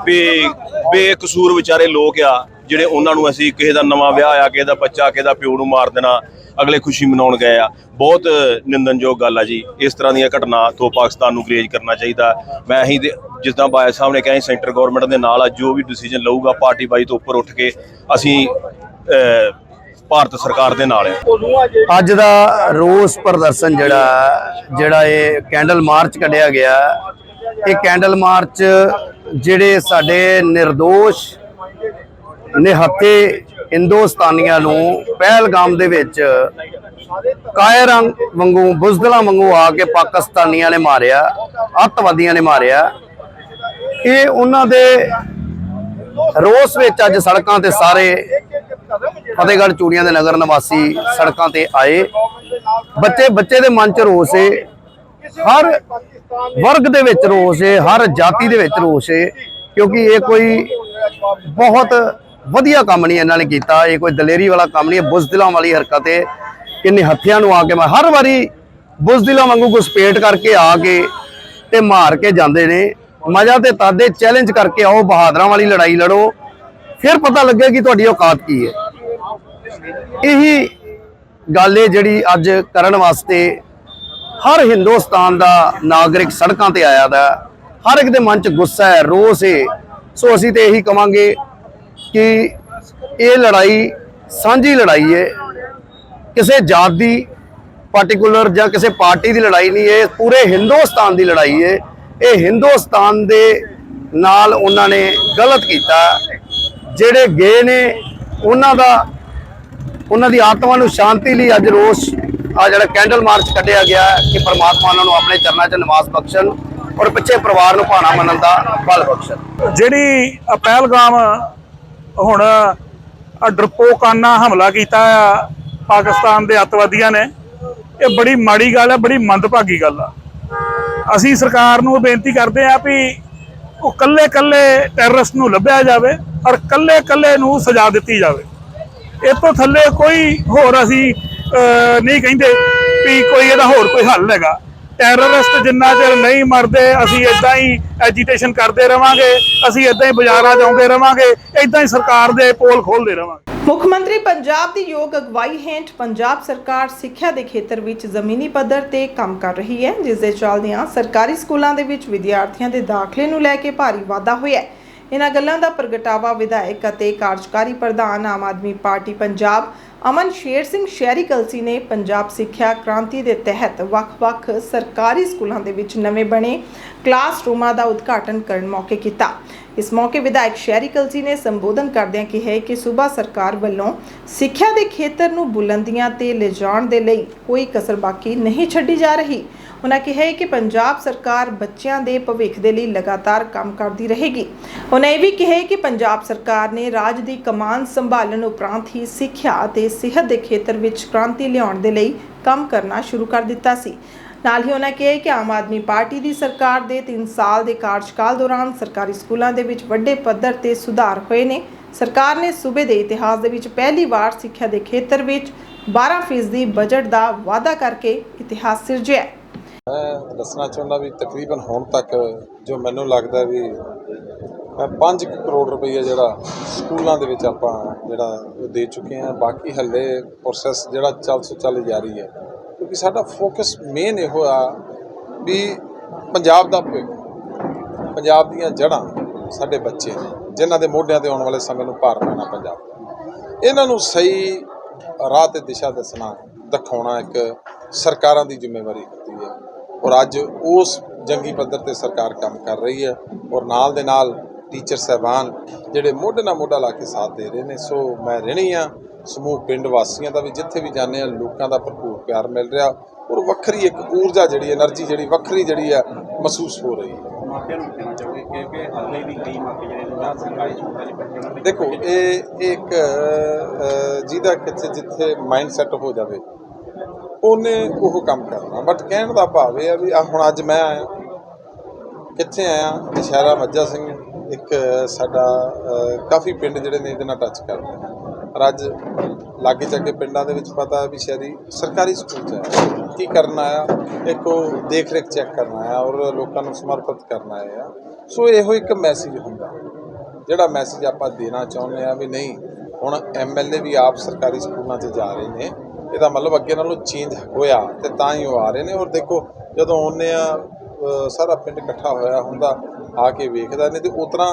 ਬੇ ਬੇਕਸੂਰ ਵਿਚਾਰੇ ਲੋਕ ਆ ਜਿਹੜੇ ਉਹਨਾਂ ਨੂੰ ਅਸੀਂ ਕਿਸੇ ਦਾ ਨਵਾਂ ਵਿਆਹ ਆ ਕਿਸੇ ਦਾ ਬੱਚਾ, ਕਿਸੇ ਦਾ ਪਿਓ ਨੂੰ ਮਾਰ ਦੇਣਾ, ਅਗਲੇ ਖੁਸ਼ੀ ਮਨਾਉਣ ਗਏ ਆ। ਬਹੁਤ ਨਿੰਦਨਯੋਗ ਗੱਲ ਆ ਜੀ। ਇਸ ਤਰ੍ਹਾਂ ਦੀਆਂ ਘਟਨਾ ਤੋਂ ਪਾਕਿਸਤਾਨ ਨੂੰ ਗਰੇਜ ਕਰਨਾ ਚਾਹੀਦਾ। ਮੈਂ ਅਸੀਂ ਜਿੱਦਾਂ ਬਾਇਆ ਸਾਹਿਬ ਨੇ ਕਿਹਾ ਸੈਂਟਰ ਗਵਰਨਮੈਂਟ ਦੇ ਨਾਲ ਆ, ਜੋ ਵੀ ਡਿਸੀਜਨ ਲਊਗਾ, ਪਾਰਟੀ ਬਾਈ ਤੋਂ ਉੱਪਰ ਉੱਠ ਕੇ ਅਸੀਂ ਭਾਰਤ ਸਰਕਾਰ ਦੇ ਨਾਲ ਆ। ਅੱਜ ਦਾ ਰੋਸ ਪ੍ਰਦਰਸ਼ਨ ਜਿਹੜਾ ਜਿਹੜਾ ਇਹ ਕੈਂਡਲ ਮਾਰਚ ਕੱਢਿਆ ਗਿਆ, ਇਹ ਕੈਂਡਲ ਮਾਰਚ ਜਿਹੜੇ ਸਾਡੇ નિર્ਦੋਸ਼ ਨਿਹੱਥੇ ਹਿੰਦੁਸਤਾਨੀਆਂ ਨੂੰ ਪਹਿਲਗਾਮ ਦੇ ਵਿੱਚ ਕਾਇਰਾਂ ਵਾਂਗੂ, ਬੁਜ਼ਦਲਾਂ ਵਾਂਗੂ ਆ ਕੇ ਪਾਕਿਸਤਾਨੀਆਂ ਨੇ ਮਾਰਿਆ, ਅੱਤਵਾਦੀਆਂ ਨੇ ਮਾਰਿਆ। ਇਹ ਉਹਨਾਂ ਦੇ ਰੋਸ ਵਿੱਚ ਅੱਜ ਸੜਕਾਂ ਤੇ ਸਾਰੇ ਫਤਿਹਗੜ੍ਹ ਚੂੜੀਆਂ ਦੇ ਨਗਰ ਨਿਵਾਸੀ ਸੜਕਾਂ ਤੇ ਆਏ। ਬੱਚੇ ਬੱਚੇ ਦੇ ਮਨ 'ਚ ਰੋਸ ਏ। ਹਰ ਵਰਗ ਦੇ ਵਿੱਚ ਰੋਸ ਏ, ਹਰ ਜਾਤੀ ਦੇ ਵਿੱਚ ਰੋਸ ਏ, ਕਿਉਂਕਿ ਇਹ ਕੋਈ ਬਹੁਤ ਵਧੀਆ ਕੰਮ ਨਹੀਂ ਇਹਨਾਂ ਨੇ ਕੀਤਾ, ਇਹ ਕੋਈ ਦਲੇਰੀ ਵਾਲਾ ਕੰਮ ਨਹੀਂ ਹੈ, ਬੁਜ਼ਦਿਲਾਂ ਵਾਲੀ ਹਰਕਤ ਏ ਕਿੰਨੇ ਹੱਥਿਆਂ ਨੂੰ ਆ ਕੇ ਮੈਂ ਹਰ ਵਾਰੀ ਬੁਜ਼ਦਿਲਾਂ ਵਾਂਗੂ ਘੁਸਪੇਟ ਕਰਕੇ ਆ ਕੇ ਤੇ ਮਾਰ ਕੇ ਜਾਂਦੇ ਨੇ। ਮਜ਼ਾ ਤੇ ਤਾਦੇ ਚੈਲੰਜ ਕਰਕੇ ਆਓ, ਬਹਾਦਰਾਂ ਵਾਲੀ ਲੜਾਈ ਲੜੋ। ਫਿਰ ਪਤਾ ਲੱਗੇਗੀ ਤੁਹਾਡੀ ਔਕਾਤ ਕੀ ਹੈ। ਇਹੀ ਗੱਲ ਹੈ ਜਿਹੜੀ ਅੱਜ ਕਰਨ ਵਾਸਤੇ ਹਰ ਹਿੰਦੁਸਤਾਨ ਦਾ ਨਾਗਰਿਕ ਸੜਕਾਂ ਤੇ ਆਇਆ ਦਾ। ਹਰ ਇੱਕ ਦੇ ਮਨ 'ਚ ਗੁੱਸਾ ਹੈ, ਰੋਸ ਹੈ। ਸੋ ਅਸੀਂ ਤੇ ਇਹੀ ਕਵਾਂਗੇ ਕਿ ਇਹ ਲੜਾਈ ਸਾਂਝੀ ਲੜਾਈ ਹੈ ਕਿਸੇ ਜਾਤ ਦੀ ਪਾਰਟਿਕੂਲਰ ਜਾਂ ਕਿਸੇ ਪਾਰਟੀ ਦੀ ਲੜਾਈ ਨਹੀਂ ਹੈ ਪੂਰੇ ਹਿੰਦੁਸਤਾਨ ਦੀ ਲੜਾਈ ਹੈ ਇਹ ਹਿੰਦੁਸਤਾਨ ਦੇ ਨਾਲ ਉਹਨਾਂ ਨੇ ਗਲਤ ਕੀਤਾ। ਜਿਹੜੇ ਗਏ ਨੇ, ਉਹਨਾਂ ਦਾ, ਉਹਨਾਂ ਦੀ ਆਤਮਾ ਨੂੰ ਸ਼ਾਂਤੀ ਲਈ ਅੱਜ ਰੋਸ, ਆ ਜਿਹੜਾ ਕੈਂਡਲ ਮਾਰਚ ਕੱਢਿਆ ਗਿਆ ਕਿ ਪਰਮਾਤਮਾ ਉਹਨਾਂ ਨੂੰ ਆਪਣੇ ਚਰਨਾਂ 'ਚ ਨਿਵਾਸ ਬਖਸ਼ਣ ਔਰ ਪਿੱਛੇ ਪਰਿਵਾਰ ਨੂੰ ਭਾਣਾ ਮੰਨਣ ਦਾ ਬਲ ਬਖਸ਼ਣ। ਜਿਹੜੀ ਪਹਿਲਗਾਮ ਹੁਣ ਡਰਪੋਕਾਨਾ ਹਮਲਾ ਕੀਤਾ ਆ ਪਾਕਿਸਤਾਨ ਦੇ ਅੱਤਵਾਦੀਆਂ ਨੇ। ਇਹ ਬੜੀ ਮਾੜੀ ਗੱਲ ਹੈ ਬੜੀ ਮੰਦਭਾਗੀ ਗੱਲ ਆ। ਅਸੀਂ ਸਰਕਾਰ ਨੂੰ ਬੇਨਤੀ ਕਰਦੇ ਆ ਵੀ ਉਹ ਕੱਲੇ ਕੱਲੇ ਟੈਰਰਿਸਟ ਨੂੰ ਲੱਭਿਆ ਜਾਵੇ ਔਰ ਕੱਲੇ ਕੱਲੇ ਨੂੰ ਸਜ਼ਾ ਦਿੱਤੀ ਜਾਵੇ। ਇਹ ਤੋਂ ਥੱਲੇ ਕੋਈ ਹੋਰ ਅਸੀਂ ਨਹੀਂ ਕਹਿੰਦੇ ਵੀ ਕੋਈ ਇਹਦਾ ਹੋਰ ਕੋਈ ਹੱਲ ਹੈਗਾ। ਟੈਰਰਿਸਟ ਜਿੰਨਾ ਚਿਰ ਨਹੀਂ ਮਰਦੇ, ਅਸੀਂ ਇਦਾਂ ਹੀ ਐਜੀਟੇਸ਼ਨ ਕਰਦੇ ਰਵਾਂਗੇ, ਅਸੀਂ ਇਦਾਂ ਹੀ ਬਾਜ਼ਾਰਾਂ 'ਚ ਆਉਂਦੇ ਰਵਾਂਗੇ ਇਦਾਂ ਹੀ ਸਰਕਾਰ ਦੇ ਪੋਲ ਖੋਲਦੇ ਰਵਾਂਗੇ। ਮੁੱਖ ਮੰਤਰੀ ਪੰਜਾਬ ਦੀ ਯੋਗ ਅਗਵਾਈ ਹੇਠ ਪੰਜਾਬ ਸਰਕਾਰ ਸਿੱਖਿਆ ਦੇ ਖੇਤਰ ਵਿੱਚ ਜ਼ਮੀਨੀ ਪੱਧਰ ਤੇ ਕੰਮ ਕਰ ਰਹੀ ਹੈ ਜਿਸ ਦੇ ਚੱਲਦਿਆਂ ਸਰਕਾਰੀ ਸਕੂਲਾਂ ਦੇ ਵਿੱਚ ਵਿਦਿਆਰਥੀਆਂ ਦੇ ਦਾਖਲੇ ਨੂੰ ਲੈ ਕੇ ਭਾਰੀ ਵਾਧਾ ਹੋਇਆ ਹੈ। ਇਹਨਾਂ ਗੱਲਾਂ ਦਾ ਪ੍ਰਗਟਾਵਾ ਵਿਧਾਇਕ ਅਤੇ ਕਾਰਜਕਾਰੀ ਪ੍ਰਧਾਨ ਆਮ ਆਦਮੀ ਪਾਰਟੀ ਪੰਜਾਬ ਅਮਨ ਸ਼ੇਰ ਸਿੰਘ ਸ਼ਹਿਰੀ ਕਲਸੀ ਨੇ ਪੰਜਾਬ ਸਿੱਖਿਆ ਕ੍ਰਾਂਤੀ ਦੇ ਤਹਿਤ ਵੱਖ-ਵੱਖ ਸਰਕਾਰੀ ਸਕੂਲਾਂ ਦੇ ਵਿੱਚ ਨਵੇਂ ਬਣੇ ਕਲਾਸਰੂਮਾਂ ਦਾ ਉਦਘਾਟਨ ਕਰਨ ਮੌਕੇ ਕੀਤਾ। ਇਸ ਮੌਕੇ ਵਿਧਾਇਕ ਸ਼ਹਿਰੀ ਕਲਸੀ ਨੇ ਸੰਬੋਧਨ ਕਰਦਿਆਂ ਕਿਹਾ ਕਿ ਸੂਬਾ ਸਰਕਾਰ ਵੱਲੋਂ ਸਿੱਖਿਆ ਦੇ ਖੇਤਰ ਨੂੰ ਬੁਲੰਦੀਆਂ ਤੇ ਲਿਜਾਣ ਦੇ ਲਈ ਕੋਈ ਕਸਰ ਬਾਕੀ ਨਹੀਂ ਛੱਡੀ ਜਾ ਰਹੀ। ਉਹਨਾਂ ਕਿਹਾ ਹੈ ਕਿ ਪੰਜਾਬ ਸਰਕਾਰ ਬੱਚਿਆਂ ਦੇ ਭਵਿੱਖ ਦੇ ਲਈ ਲਗਾਤਾਰ ਕੰਮ ਕਰਦੀ ਰਹੇਗੀ। ਉਹਨਾਂ ਇਹ ਵੀ ਕਿਹਾ ਕਿ ਪੰਜਾਬ ਸਰਕਾਰ ਨੇ ਰਾਜ ਦੀ ਕਮਾਨ ਸੰਭਾਲਣ ਉਪਰੰਤ ਹੀ ਸਿੱਖਿਆ ਅਤੇ ਸਿਹਤ ਦੇ ਖੇਤਰ ਵਿੱਚ ਕ੍ਰਾਂਤੀ ਲਿਆਉਣ ਦੇ ਲਈ ਕੰਮ ਕਰਨਾ ਸ਼ੁਰੂ ਕਰ ਦਿੱਤਾ ਸੀ। ਨਾਲ ਹੀ ਉਹਨਾਂ ਕਿਹਾ ਕਿ ਆਮ ਆਦਮੀ ਪਾਰਟੀ ਦੀ ਸਰਕਾਰ ਦੇ 3 ਸਾਲ ਦੇ ਕਾਰਜਕਾਲ ਦੌਰਾਨ ਸਰਕਾਰੀ ਸਕੂਲਾਂ ਦੇ ਵਿੱਚ ਵੱਡੇ ਪੱਧਰ ਤੇ ਸੁਧਾਰ ਹੋਏ ਨੇ। ਸਰਕਾਰ ਨੇ ਸੂਬੇ ਦੇ ਇਤਿਹਾਸ ਦੇ ਵਿੱਚ ਪਹਿਲੀ ਵਾਰ ਸਿੱਖਿਆ ਦੇ ਖੇਤਰ ਵਿੱਚ 12% ਬਜਟ ਦਾ ਵਾਅਦਾ ਕਰਕੇ ਇਤਿਹਾਸ ਸਿਰਜਿਆ। ਹੈ। ਮੈਂ ਦੱਸਣਾ ਚਾਹੁੰਦਾ ਵੀ ਤਕਰੀਬਨ ਹੁਣ ਤੱਕ ਜੋ ਮੈਨੂੰ ਲੱਗਦਾ ਵੀ ਮੈਂ 5 ਕਰੋੜ ਰੁਪਈਆ ਜਿਹੜਾ ਸਕੂਲਾਂ ਦੇ ਵਿੱਚ ਆਪਾਂ ਜਿਹੜਾ ਉਹ ਦੇ ਚੁੱਕੇ ਹਾਂ, ਬਾਕੀ ਹੱਲੇ ਪ੍ਰੋਸੈਸ ਜਿਹੜਾ ਚੱਲ ਸੋ ਚੱਲ ਜਾਰੀ ਹੈ। ਕਿਉਂਕਿ ਸਾਡਾ ਫੋਕਸ ਮੇਨ ਇਹੋ ਆ ਵੀ ਪੰਜਾਬ ਦਾ ਭਵਿੱਖ, ਪੰਜਾਬ ਦੀਆਂ ਜੜ੍ਹਾਂ ਸਾਡੇ ਬੱਚੇ ਨੇ, ਜਿਨ੍ਹਾਂ ਦੇ ਮੋਢਿਆਂ ਤੇ ਆਉਣ ਵਾਲੇ ਸਮੇਂ ਨੂੰ ਭਾਰ ਪੈਣਾ ਪੰਜਾਬ ਇਹਨਾਂ ਨੂੰ ਸਹੀ ਰਾਹ ਤੇ ਦਿਸ਼ਾ ਦੱਸਣਾ, ਦਿਖਾਉਣਾ ਇੱਕ ਸਰਕਾਰਾਂ ਦੀ ਜ਼ਿੰਮੇਵਾਰੀ ਹੁੰਦੀ ਹੈ। ਔਰ ਅੱਜ ਉਸ ਜੰਗੀ ਪੱਧਰ ਤੇ ਸਰਕਾਰ ਕੰਮ ਕਰ ਰਹੀ ਹੈ ਔਰ ਨਾਲ ਦੇ ਨਾਲ ਟੀਚਰ ਸਹਿਬਾਨ ਜਿਹੜੇ ਮੋਢੇ ਨਾਲ ਮੋਢਾ ਲਾ ਕੇ ਸਾਥ ਦੇ ਰਹੇ ਨੇ ਸੋ ਮੈਂ ਰਹਿਣੀ ਆ ਸਮੂਹ ਪਿੰਡ ਵਾਸੀਆਂ ਦਾ ਵੀ ਜਿੱਥੇ ਵੀ ਜਾਂਦੇ ਆ ਲੋਕਾਂ ਦਾ ਭਰਪੂਰ ਪਿਆਰ ਮਿਲ ਰਿਹਾ ਔਰ ਵੱਖਰੀ ਇੱਕ ਊਰਜਾ ਜਿਹੜੀ એનર્ਜੀ ਜਿਹੜੀ ਵੱਖਰੀ ਜਿਹੜੀ ਆ ਮਹਿਸੂਸ ਹੋ ਰਹੀ ਹੈ। ਦੇਖੋ ਇਹ ਇੱਕ ਜਿਹਦਾ ਕਿੱਥੇ ਜਿੱਥੇ ਮਾਈਂਡ ਸੈਟ ਹੋ ਜਾਵੇ ਉਹਨੇ ਉਹ ਕੰਮ ਕਰਨਾ। ਬਟ ਕਹਿਣ ਦਾ ਭਾਵ ਇਹ ਆ ਵੀ ਆ ਹੁਣ ਅੱਜ ਮੈਂ ਆਇਆ। ਕਿੱਥੇ ਆਇਆ? ਦੁਸ਼ਹਿਰਾ ਮੱਝਾ ਸਿੰਘ, ਇੱਕ ਸਾਡਾ ਕਾਫੀ ਪਿੰਡ ਜਿਹੜੇ ਨੇ ਇਹਦੇ ਨਾਲ ਟੱਚ ਕਰਦੇ ਨੇ। ਪਰ ਅੱਜ ਲਾਗੇ ਚਾਗੇ ਪਿੰਡਾਂ ਦੇ ਵਿੱਚ ਪਤਾ ਵੀ ਸ਼ਹਿਰੀ ਸਰਕਾਰੀ ਸਕੂਲ 'ਚ ਆਇਆ। ਕੀ ਕਰਨਾ ਆ ਇੱਕ ਉਹ ਦੇਖ ਰੇਖ ਚੈੱਕ ਕਰਨਾ ਆ ਔਰ ਲੋਕਾਂ ਨੂੰ ਸਮਰਪਿਤ ਕਰਨ ਆ। ਸੋ ਇਹੋ ਇੱਕ ਮੈਸੇਜ ਹੁੰਦਾ। ਜਿਹੜਾ ਮੈਸੇਜ ਆਪਾਂ ਦੇਣਾ ਚਾਹੁੰਦੇ ਆ ਵੀ ਨਹੀਂ, ਹੁਣ ਐਮਐਲਏ ਵੀ ਆਪ ਸਰਕਾਰੀ ਸਕੂਲਾਂ 'ਚ ਜਾ ਰਹੇ ਨੇ। ਇਹਦਾ ਮਤਲਬ ਅੱਗੇ ਨਾਲੋਂ ਚੇਂਜ ਹੋਇਆ ਤੇ ਤਾਂ ਹੀ ਉਹ ਆ ਰਹੇ ਨੇ। ਔਰ ਦੇਖੋ, ਜਦੋਂ ਆਉਂਦੇ ਆ ਸਾਰਾ ਪਿੰਡ ਇਕੱਠਾ ਹੋਇਆ ਹੁੰਦਾ, ਆ ਕੇ ਵੇਖਦਾ ਨਹੀਂ ਤੇ ਉਤਰਾ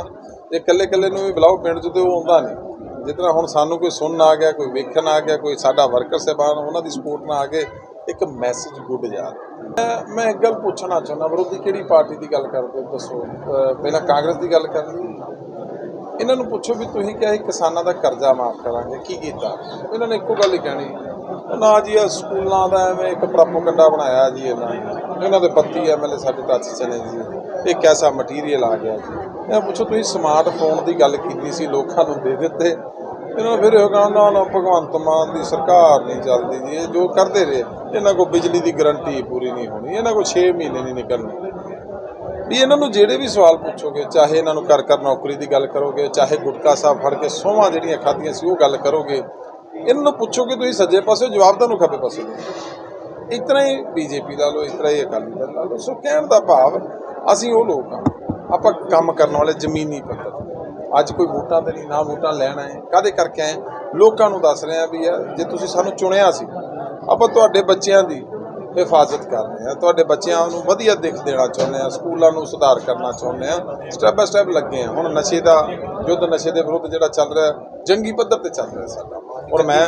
ਜੇ ਇਕੱਲੇ ਇਕੱਲੇ ਨੂੰ ਵੀ ਬੁਲਾਓ, ਪਿੰਡ 'ਚ ਤੇ ਉਹ ਆਉਂਦਾ ਨਹੀਂ। ਜਿਤਨਾ ਹੁਣ ਸਾਨੂੰ ਕੋਈ ਸੁਣਨ ਆ ਗਿਆ, ਕੋਈ ਵੇਖਣ ਆ ਗਿਆ, ਕੋਈ ਸਾਡਾ ਵਰਕਰ ਸਾਹਿਬਾਨ, ਉਹਨਾਂ ਦੀ ਸਪੋਰਟ ਨਾਲ ਆ ਕੇ ਇੱਕ ਮੈਸੇਜ ਗੁੱਡ ਜਾ ਮੈਂ- ਮੈਂ ਇੱਕ ਗੱਲ ਪੁੱਛਣਾ ਚਾਹੁੰਦਾ, ਵਿਰੋਧੀ ਕਿਹੜੀ ਪਾਰਟੀ ਦੀ ਗੱਲ ਕਰਦੇ ਹੋ ਦੱਸੋ? ਪਹਿਲਾਂ ਕਾਂਗਰਸ ਦੀ ਗੱਲ ਕਰਨੀ ਇਹਨਾਂ ਨੂੰ ਪੁੱਛੋ ਵੀ ਤੁਸੀਂ ਕਿਹਾ ਸੀ ਕਿਸਾਨਾਂ ਦਾ ਕਰਜ਼ਾ ਮਾਫ ਕਰਾਂਗੇ, ਕੀ ਕੀਤਾ? ਇਹਨਾਂ ਨੇ ਇੱਕੋ ਗੱਲ ਹੀ ਕਹਿਣੀ ਨਾ ਜੀ, ਇਹ ਸਕੂਲਾਂ ਦਾ ਐਵੇਂ ਇੱਕ ਪ੍ਰੋਪਗੈਂਡਾ ਬਣਾਇਆ ਜੀ ਇਹਨਾਂ ਨੇ। ਇਹਨਾਂ ਦੇ 32 ਐਮਐਲਏ ਸਾਡੇ ਟੱਚ ਚਲੇ ਜੀ। ਇਹ ਕੈਸਾ ਮਟੀਰੀਅਲ ਆ ਗਿਆ ਜੀ। ਇਹ ਪੁੱਛੋ, ਤੁਸੀਂ ਸਮਾਰਟਫੋਨ ਦੀ ਗੱਲ ਕੀਤੀ ਸੀ, ਲੋਕਾਂ ਨੂੰ ਦੇ ਦਿੱਤੇ। ਇਹਨਾਂ ਨੂੰ ਫਿਰ ਇਹ ਕਹਣਾ ਨਾ ਨਾ, ਭਗਵੰਤ ਮਾਨ ਦੀ ਸਰਕਾਰ ਨਹੀਂ ਚੱਲਦੀ ਜੀ, ਇਹ ਜੋ ਕਰਦੇ ਰਹੇ, ਇਹਨਾਂ ਕੋਲ ਬਿਜਲੀ ਦੀ ਗਰੰਟੀ ਪੂਰੀ ਨਹੀਂ ਹੋਣੀ, ਇਹਨਾਂ ਕੋਲ 6 ਮਹੀਨੇ ਨਹੀਂ ਨਿਕਲਣੇ। ਵੀ ਇਹਨਾਂ ਨੂੰ ਜਿਹੜੇ ਵੀ ਸਵਾਲ ਪੁੱਛੋਗੇ, ਚਾਹੇ ਇਹਨਾਂ ਨੂੰ ਕਰ ਕਰ ਨੌਕਰੀ ਦੀ ਗੱਲ ਕਰੋਗੇ, ਚਾਹੇ ਗੁਟਕਾ ਸਾਹਿਬ ਫੜ ਕੇ ਸੋਹਾਂ ਜਿਹੜੀਆਂ ਖਾਧੀਆਂ ਸੀ, ਉਹ ਗੱਲ ਕਰੋਗੇ। ਇਹਨਾਂ ਨੂੰ ਪੁੱਛੋ ਕਿ ਤੁਸੀਂ ਸੱਜੇ ਪਾਸੇ ਜਵਾਬ ਤੁਹਾਨੂੰ ਖੱਬੇ ਪਾਸੇ ਇਸ ਤਰ੍ਹਾਂ ਹੀ ਬੀਜੇਪੀ ਲਾ ਲਓ ਇਸ ਤਰ੍ਹਾਂ ਹੀ ਅਕਾਲੀ ਦਲ ਲਾ ਲਓ। ਸੋ ਕਹਿਣ ਦਾ ਭਾਵ, ਅਸੀਂ ਉਹ ਲੋਕ ਹਾਂ। ਆਪਾਂ ਕੰਮ ਕਰਨ ਵਾਲੇ ਜ਼ਮੀਨੀ ਪੱਧਰ ਅੱਜ ਕੋਈ ਵੋਟਾਂ ਤੇ ਨਹੀਂ, ਨਾ ਵੋਟਾਂ ਲੈਣ ਆਏ। ਕਾਦੇ ਕਰਕੇ ਆਏ? ਲੋਕਾਂ ਨੂੰ ਦੱਸ ਰਹੇ ਆ ਵੀ ਯਾਰ ਜੇ ਤੁਸੀਂ ਸਾਨੂੰ ਚੁਣਿਆ ਸੀ, ਆਪਾਂ ਤੁਹਾਡੇ ਬੱਚਿਆਂ ਦੀ ਹਿਫਾਜ਼ਤ ਕਰ ਰਹੇ ਆ ਤੁਹਾਡੇ ਬੱਚਿਆਂ ਨੂੰ ਵਧੀਆ ਦਿੱਖ ਦੇਣਾ ਚਾਹੁੰਦੇ ਆ ਸਕੂਲਾਂ ਨੂੰ ਸੁਧਾਰ ਕਰਨਾ ਚਾਹੁੰਦੇ ਆ ਸਟੈਪ ਬਾਏ ਸਟੈਪ ਲੱਗੇ ਆ ਹੁਣ ਨਸ਼ੇ ਦਾ ਯੁੱਧ ਨਸ਼ੇ ਦੇ ਵਿਰੁੱਧ ਜਿਹੜਾ ਚੱਲ ਰਿਹਾ ਜੰਗੀ ਪੱਧਰ ਤੇ ਚੱਲ ਰਿਹਾ ਸਾਡਾ। ਔਰ ਮੈਂ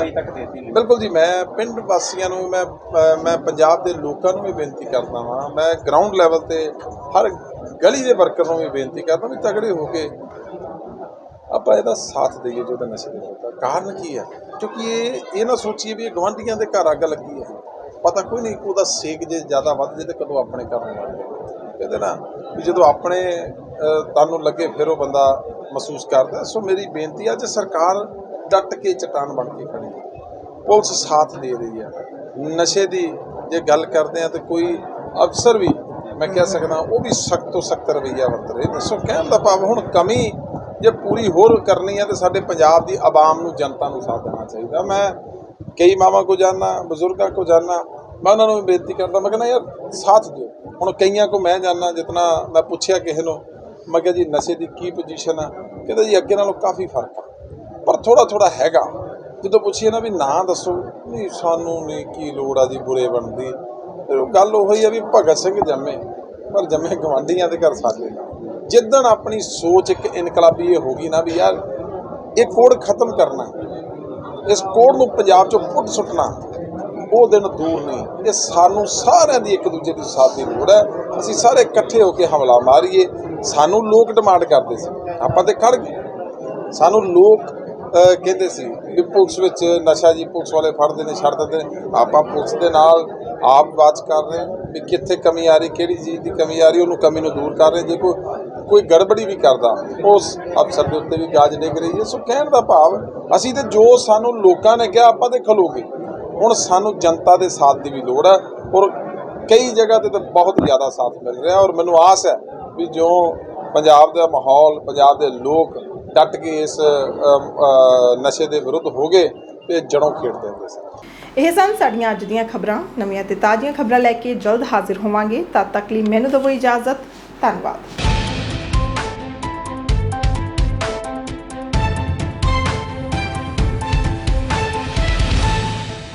ਬਿਲਕੁਲ ਜੀ ਮੈਂ ਪਿੰਡ ਵਾਸੀਆਂ ਨੂੰ ਮੈਂ ਮੈਂ ਪੰਜਾਬ ਦੇ ਲੋਕਾਂ ਨੂੰ ਵੀ ਬੇਨਤੀ ਕਰਦਾ ਹਾਂ ਮੈਂ ਗਰਾਊਂਡ ਲੈਵਲ ਤੇ ਹਰ ਗਲੀ ਦੇ ਵਰਕਰ ਨੂੰ ਵੀ ਬੇਨਤੀ ਕਰਦਾ ਵੀ ਤਗੜੇ ਹੋ ਕੇ ਆਪਾਂ ਇਹਦਾ ਸਾਥ ਦਈਏ ਜੋ ਤਾਂ ਨਸ਼ੇ ਦੇ ਕਾਰਨ ਕੀ ਹੈ ਕਿਉਂਕਿ ਇਹ ਇਹ ਨਾ ਸੋਚੀਏ ਵੀ ਇਹ ਗਵਾਂਢੀਆਂ ਦੇ ਘਰ ਅੱਗ ਲੱਗੀ ਹੈ ਪਤਾ ਕੋਈ ਨਹੀਂ ਉਹਦਾ ਸੇਕ ਜੇ ਜ਼ਿਆਦਾ ਵੱਧ ਜੇ ਤੇ ਕਦੋਂ ਆਪਣੇ ਘਰ ਨੂੰ ਲੱਗ ਕਹਿੰਦੇ ਨਾ, ਵੀ ਜਦੋਂ ਆਪਣੇ ਤੁਹਾਨੂੰ ਲੱਗੇ ਫਿਰ ਉਹ ਬੰਦਾ ਮਹਿਸੂਸ ਕਰਦਾ। ਸੋ ਮੇਰੀ ਬੇਨਤੀ ਆ ਜੇ ਸਰਕਾਰ ਡਟ ਕੇ ਚਟਾਨ ਬਣ ਕੇ ਖੜੀ ਪੁਲਿਸ ਸਾਥ ਦੇ ਰਹੀ ਹੈ। ਨਸ਼ੇ ਦੀ ਜੇ ਗੱਲ ਕਰਦੇ ਆ ਤੇ ਕੋਈ ਅਫਸਰ ਵੀ, ਮੈਂ ਕਹਿ ਸਕਦਾ, ਉਹ ਵੀ ਸਖਤ ਤੋਂ ਸਖਤ ਰਵੱਈਆ ਵਰਤ ਰਹੇ ਨੇ। ਸੋ ਕਹਿਣ ਦਾ ਭਾਵ ਹੁਣ ਕਮੀ ਜੇ ਪੂਰੀ ਹੋਰ ਕਰਨੀ ਹੈ ਤੇ ਸਾਡੇ ਪੰਜਾਬ ਦੀ ਆਵਾਮ ਨੂੰ ਜਨਤਾ ਨੂੰ ਸਾਥ ਦੇਣਾ ਚਾਹੀਦਾ। ਮੈਂ ਕਈ ਮਾਵਾਂ ਕੋ ਜਾਣਾ ਬਜ਼ੁਰਗਾਂ ਕੋ ਜਾਣਾ ਮੈਂ ਉਹਨਾਂ ਨੂੰ ਵੀ ਬੇਨਤੀ ਕਰਦਾ, ਮੈਂ ਕਹਿੰਦਾ, ਯਾਰ, ਸਾਥ ਦਿਓ। ਹੁਣ ਕਈਆਂ ਕੋ ਮੈਂ ਜਾਣਾ ਜਿਤਨਾ ਮੈਂ ਪੁੱਛਿਆ ਕਿਸੇ ਨੂੰ, ਮੈਂ ਕਿਹਾ ਜੀ, ਨਸ਼ੇ ਦੀ ਕੀ ਪੋਜੀਸ਼ਨ ਆ? ਕਹਿੰਦਾ ਜੀ, ਅੱਗੇ ਨਾਲੋਂ ਕਾਫੀ ਫ਼ਰਕ ਆ। ਪਰ ਥੋੜਾ ਥੋੜਾ ਹੈਗਾ। ਜਦੋਂ ਪੁੱਛੀਏ ਨਾ ਵੀ ਨਾ ਦੱਸੋ, ਨਹੀਂ, ਸਾਨੂੰ ਨਹੀਂ ਕੀ ਲੋੜ ਆ ਜੀ ਬੁਰੇ ਬਣਦੀ। ਫਿਰ ਉਹ ਗੱਲ ਉਹੀ ਆ ਵੀ ਭਗਤ ਸਿੰਘ ਜੰਮੇ। ਪਰ ਜੰਮੇ ਗਵਾਂਢੀਆਂ ਦੇ ਘਰ ਸਾਡੇ ਨਾਲ। ਜਿੱਦਣ ਆਪਣੀ ਸੋਚ ਇੱਕ ਇਨਕਲਾਬੀ ਇਹ ਹੋ ਗਈ ਨਾ ਵੀ ਯਾਰ, ਇਹ ਕੋੜ ਖਤਮ ਕਰਨਾ। ਇਸ ਕੋਡ ਨੂੰ ਪੰਜਾਬ ਚੋਂ ਪੁੱਟ ਸੁੱਟਣਾ ਉਹ ਦਿਨ ਦੂਰ ਨਹੀਂ। ਇਹ ਸਾਨੂੰ ਸਾਰਿਆਂ ਦੀ ਇੱਕ ਦੂਜੇ ਦੀ ਸਾਥ ਦੀ ਲੋੜ ਹੈ। ਅਸੀਂ ਸਾਰੇ ਇਕੱਠੇ ਹੋ ਕੇ ਹਮਲਾ ਮਾਰੀਏ। ਸਾਨੂੰ ਲੋਕ ਡਿਮਾਂਡ ਕਰਦੇ ਸੀ। ਆਪਾਂ ਤੇ ਖੜ ਗਏ। ਸਾਨੂੰ ਲੋਕ ਕਹਿੰਦੇ ਸੀ ਵੀ ਪੁਲਿਸ ਵਿੱਚ ਨਸ਼ਾ ਜੀ ਪੁਲਿਸ ਵਾਲੇ ਫੜਦੇ ਨੇ, ਛੱਡ ਦਿੰਦੇ ਨੇ। ਆਪਾਂ ਪੁਲਿਸ ਦੇ ਨਾਲ ਆਪ ਵਾਚ ਕਰ ਰਹੇ ਹਾਂ ਵੀ ਕਿੱਥੇ ਕਮੀ ਆ ਰਹੀ, ਕਿਹੜੀ ਚੀਜ਼ ਦੀ ਕਮੀ ਆ ਰਹੀ, ਉਹਨੂੰ ਕਮੀ ਨੂੰ ਦੂਰ ਕਰ ਰਹੇ ਜੇ ਕੋਈ ਕੋਈ ਗੜਬੜੀ ਵੀ ਕਰਦਾ, ਉਸ ਅਫਸਰ ਦੇ ਉੱਤੇ ਵੀ ਗਾਜ ਡਿੱਗ ਰਹੀ ਹੈ। ਸੋ ਕਹਿਣ ਦਾ ਭਾਵ, ਅਸੀਂ ਤੇ ਜੋ ਸਾਨੂੰ ਲੋਕਾਂ ਨੇ ਕਿਹਾ, ਆਪਾਂ ਤੇ ਖਲੋਗੇ। ਹੁਣ ਸਾਨੂੰ ਜਨਤਾ ਦੇ ਸਾਥ ਦੀ ਵੀ ਲੋੜ ਹੈ ਔਰ ਕਈ ਜਗ੍ਹਾ ਤੇ ਤਾਂ ਬਹੁਤ ਜ਼ਿਆਦਾ ਸਾਥ ਮਿਲ ਰਿਹਾ ਔਰ ਮੈਨੂੰ ਆਸ ਹੈ ਵੀ ਜੋ ਪੰਜਾਬ ਦਾ ਮਾਹੌਲ, ਪੰਜਾਬ ਦੇ ਲੋਕ ਡਟ ਕੇ ਇਸ ਨਸ਼ੇ ਦੇ ਵਿਰੁੱਧ ਹੋ ਗਏ ਤੇ ਜੜੋਂ ਖੇਡ ਦੇਣਗੇ ਸਨ ਇਹ ਸਨ ਸਾਡੀਆਂ ਅੱਜ ਦੀਆਂ ਖਬਰਾਂ। ਨਵੀਆਂ ਤੇ ਤਾਜ਼ੀਆਂ ਖਬਰਾਂ ਲੈ ਕੇ ਜਲਦ ਹਾਜ਼ਰ ਹੋਵਾਂਗੇ। ਤਦ ਤੱਕ ਲਈ ਮੈਨੂੰ ਦਿਓ ਇਜਾਜ਼ਤ। ਧੰਨਵਾਦ।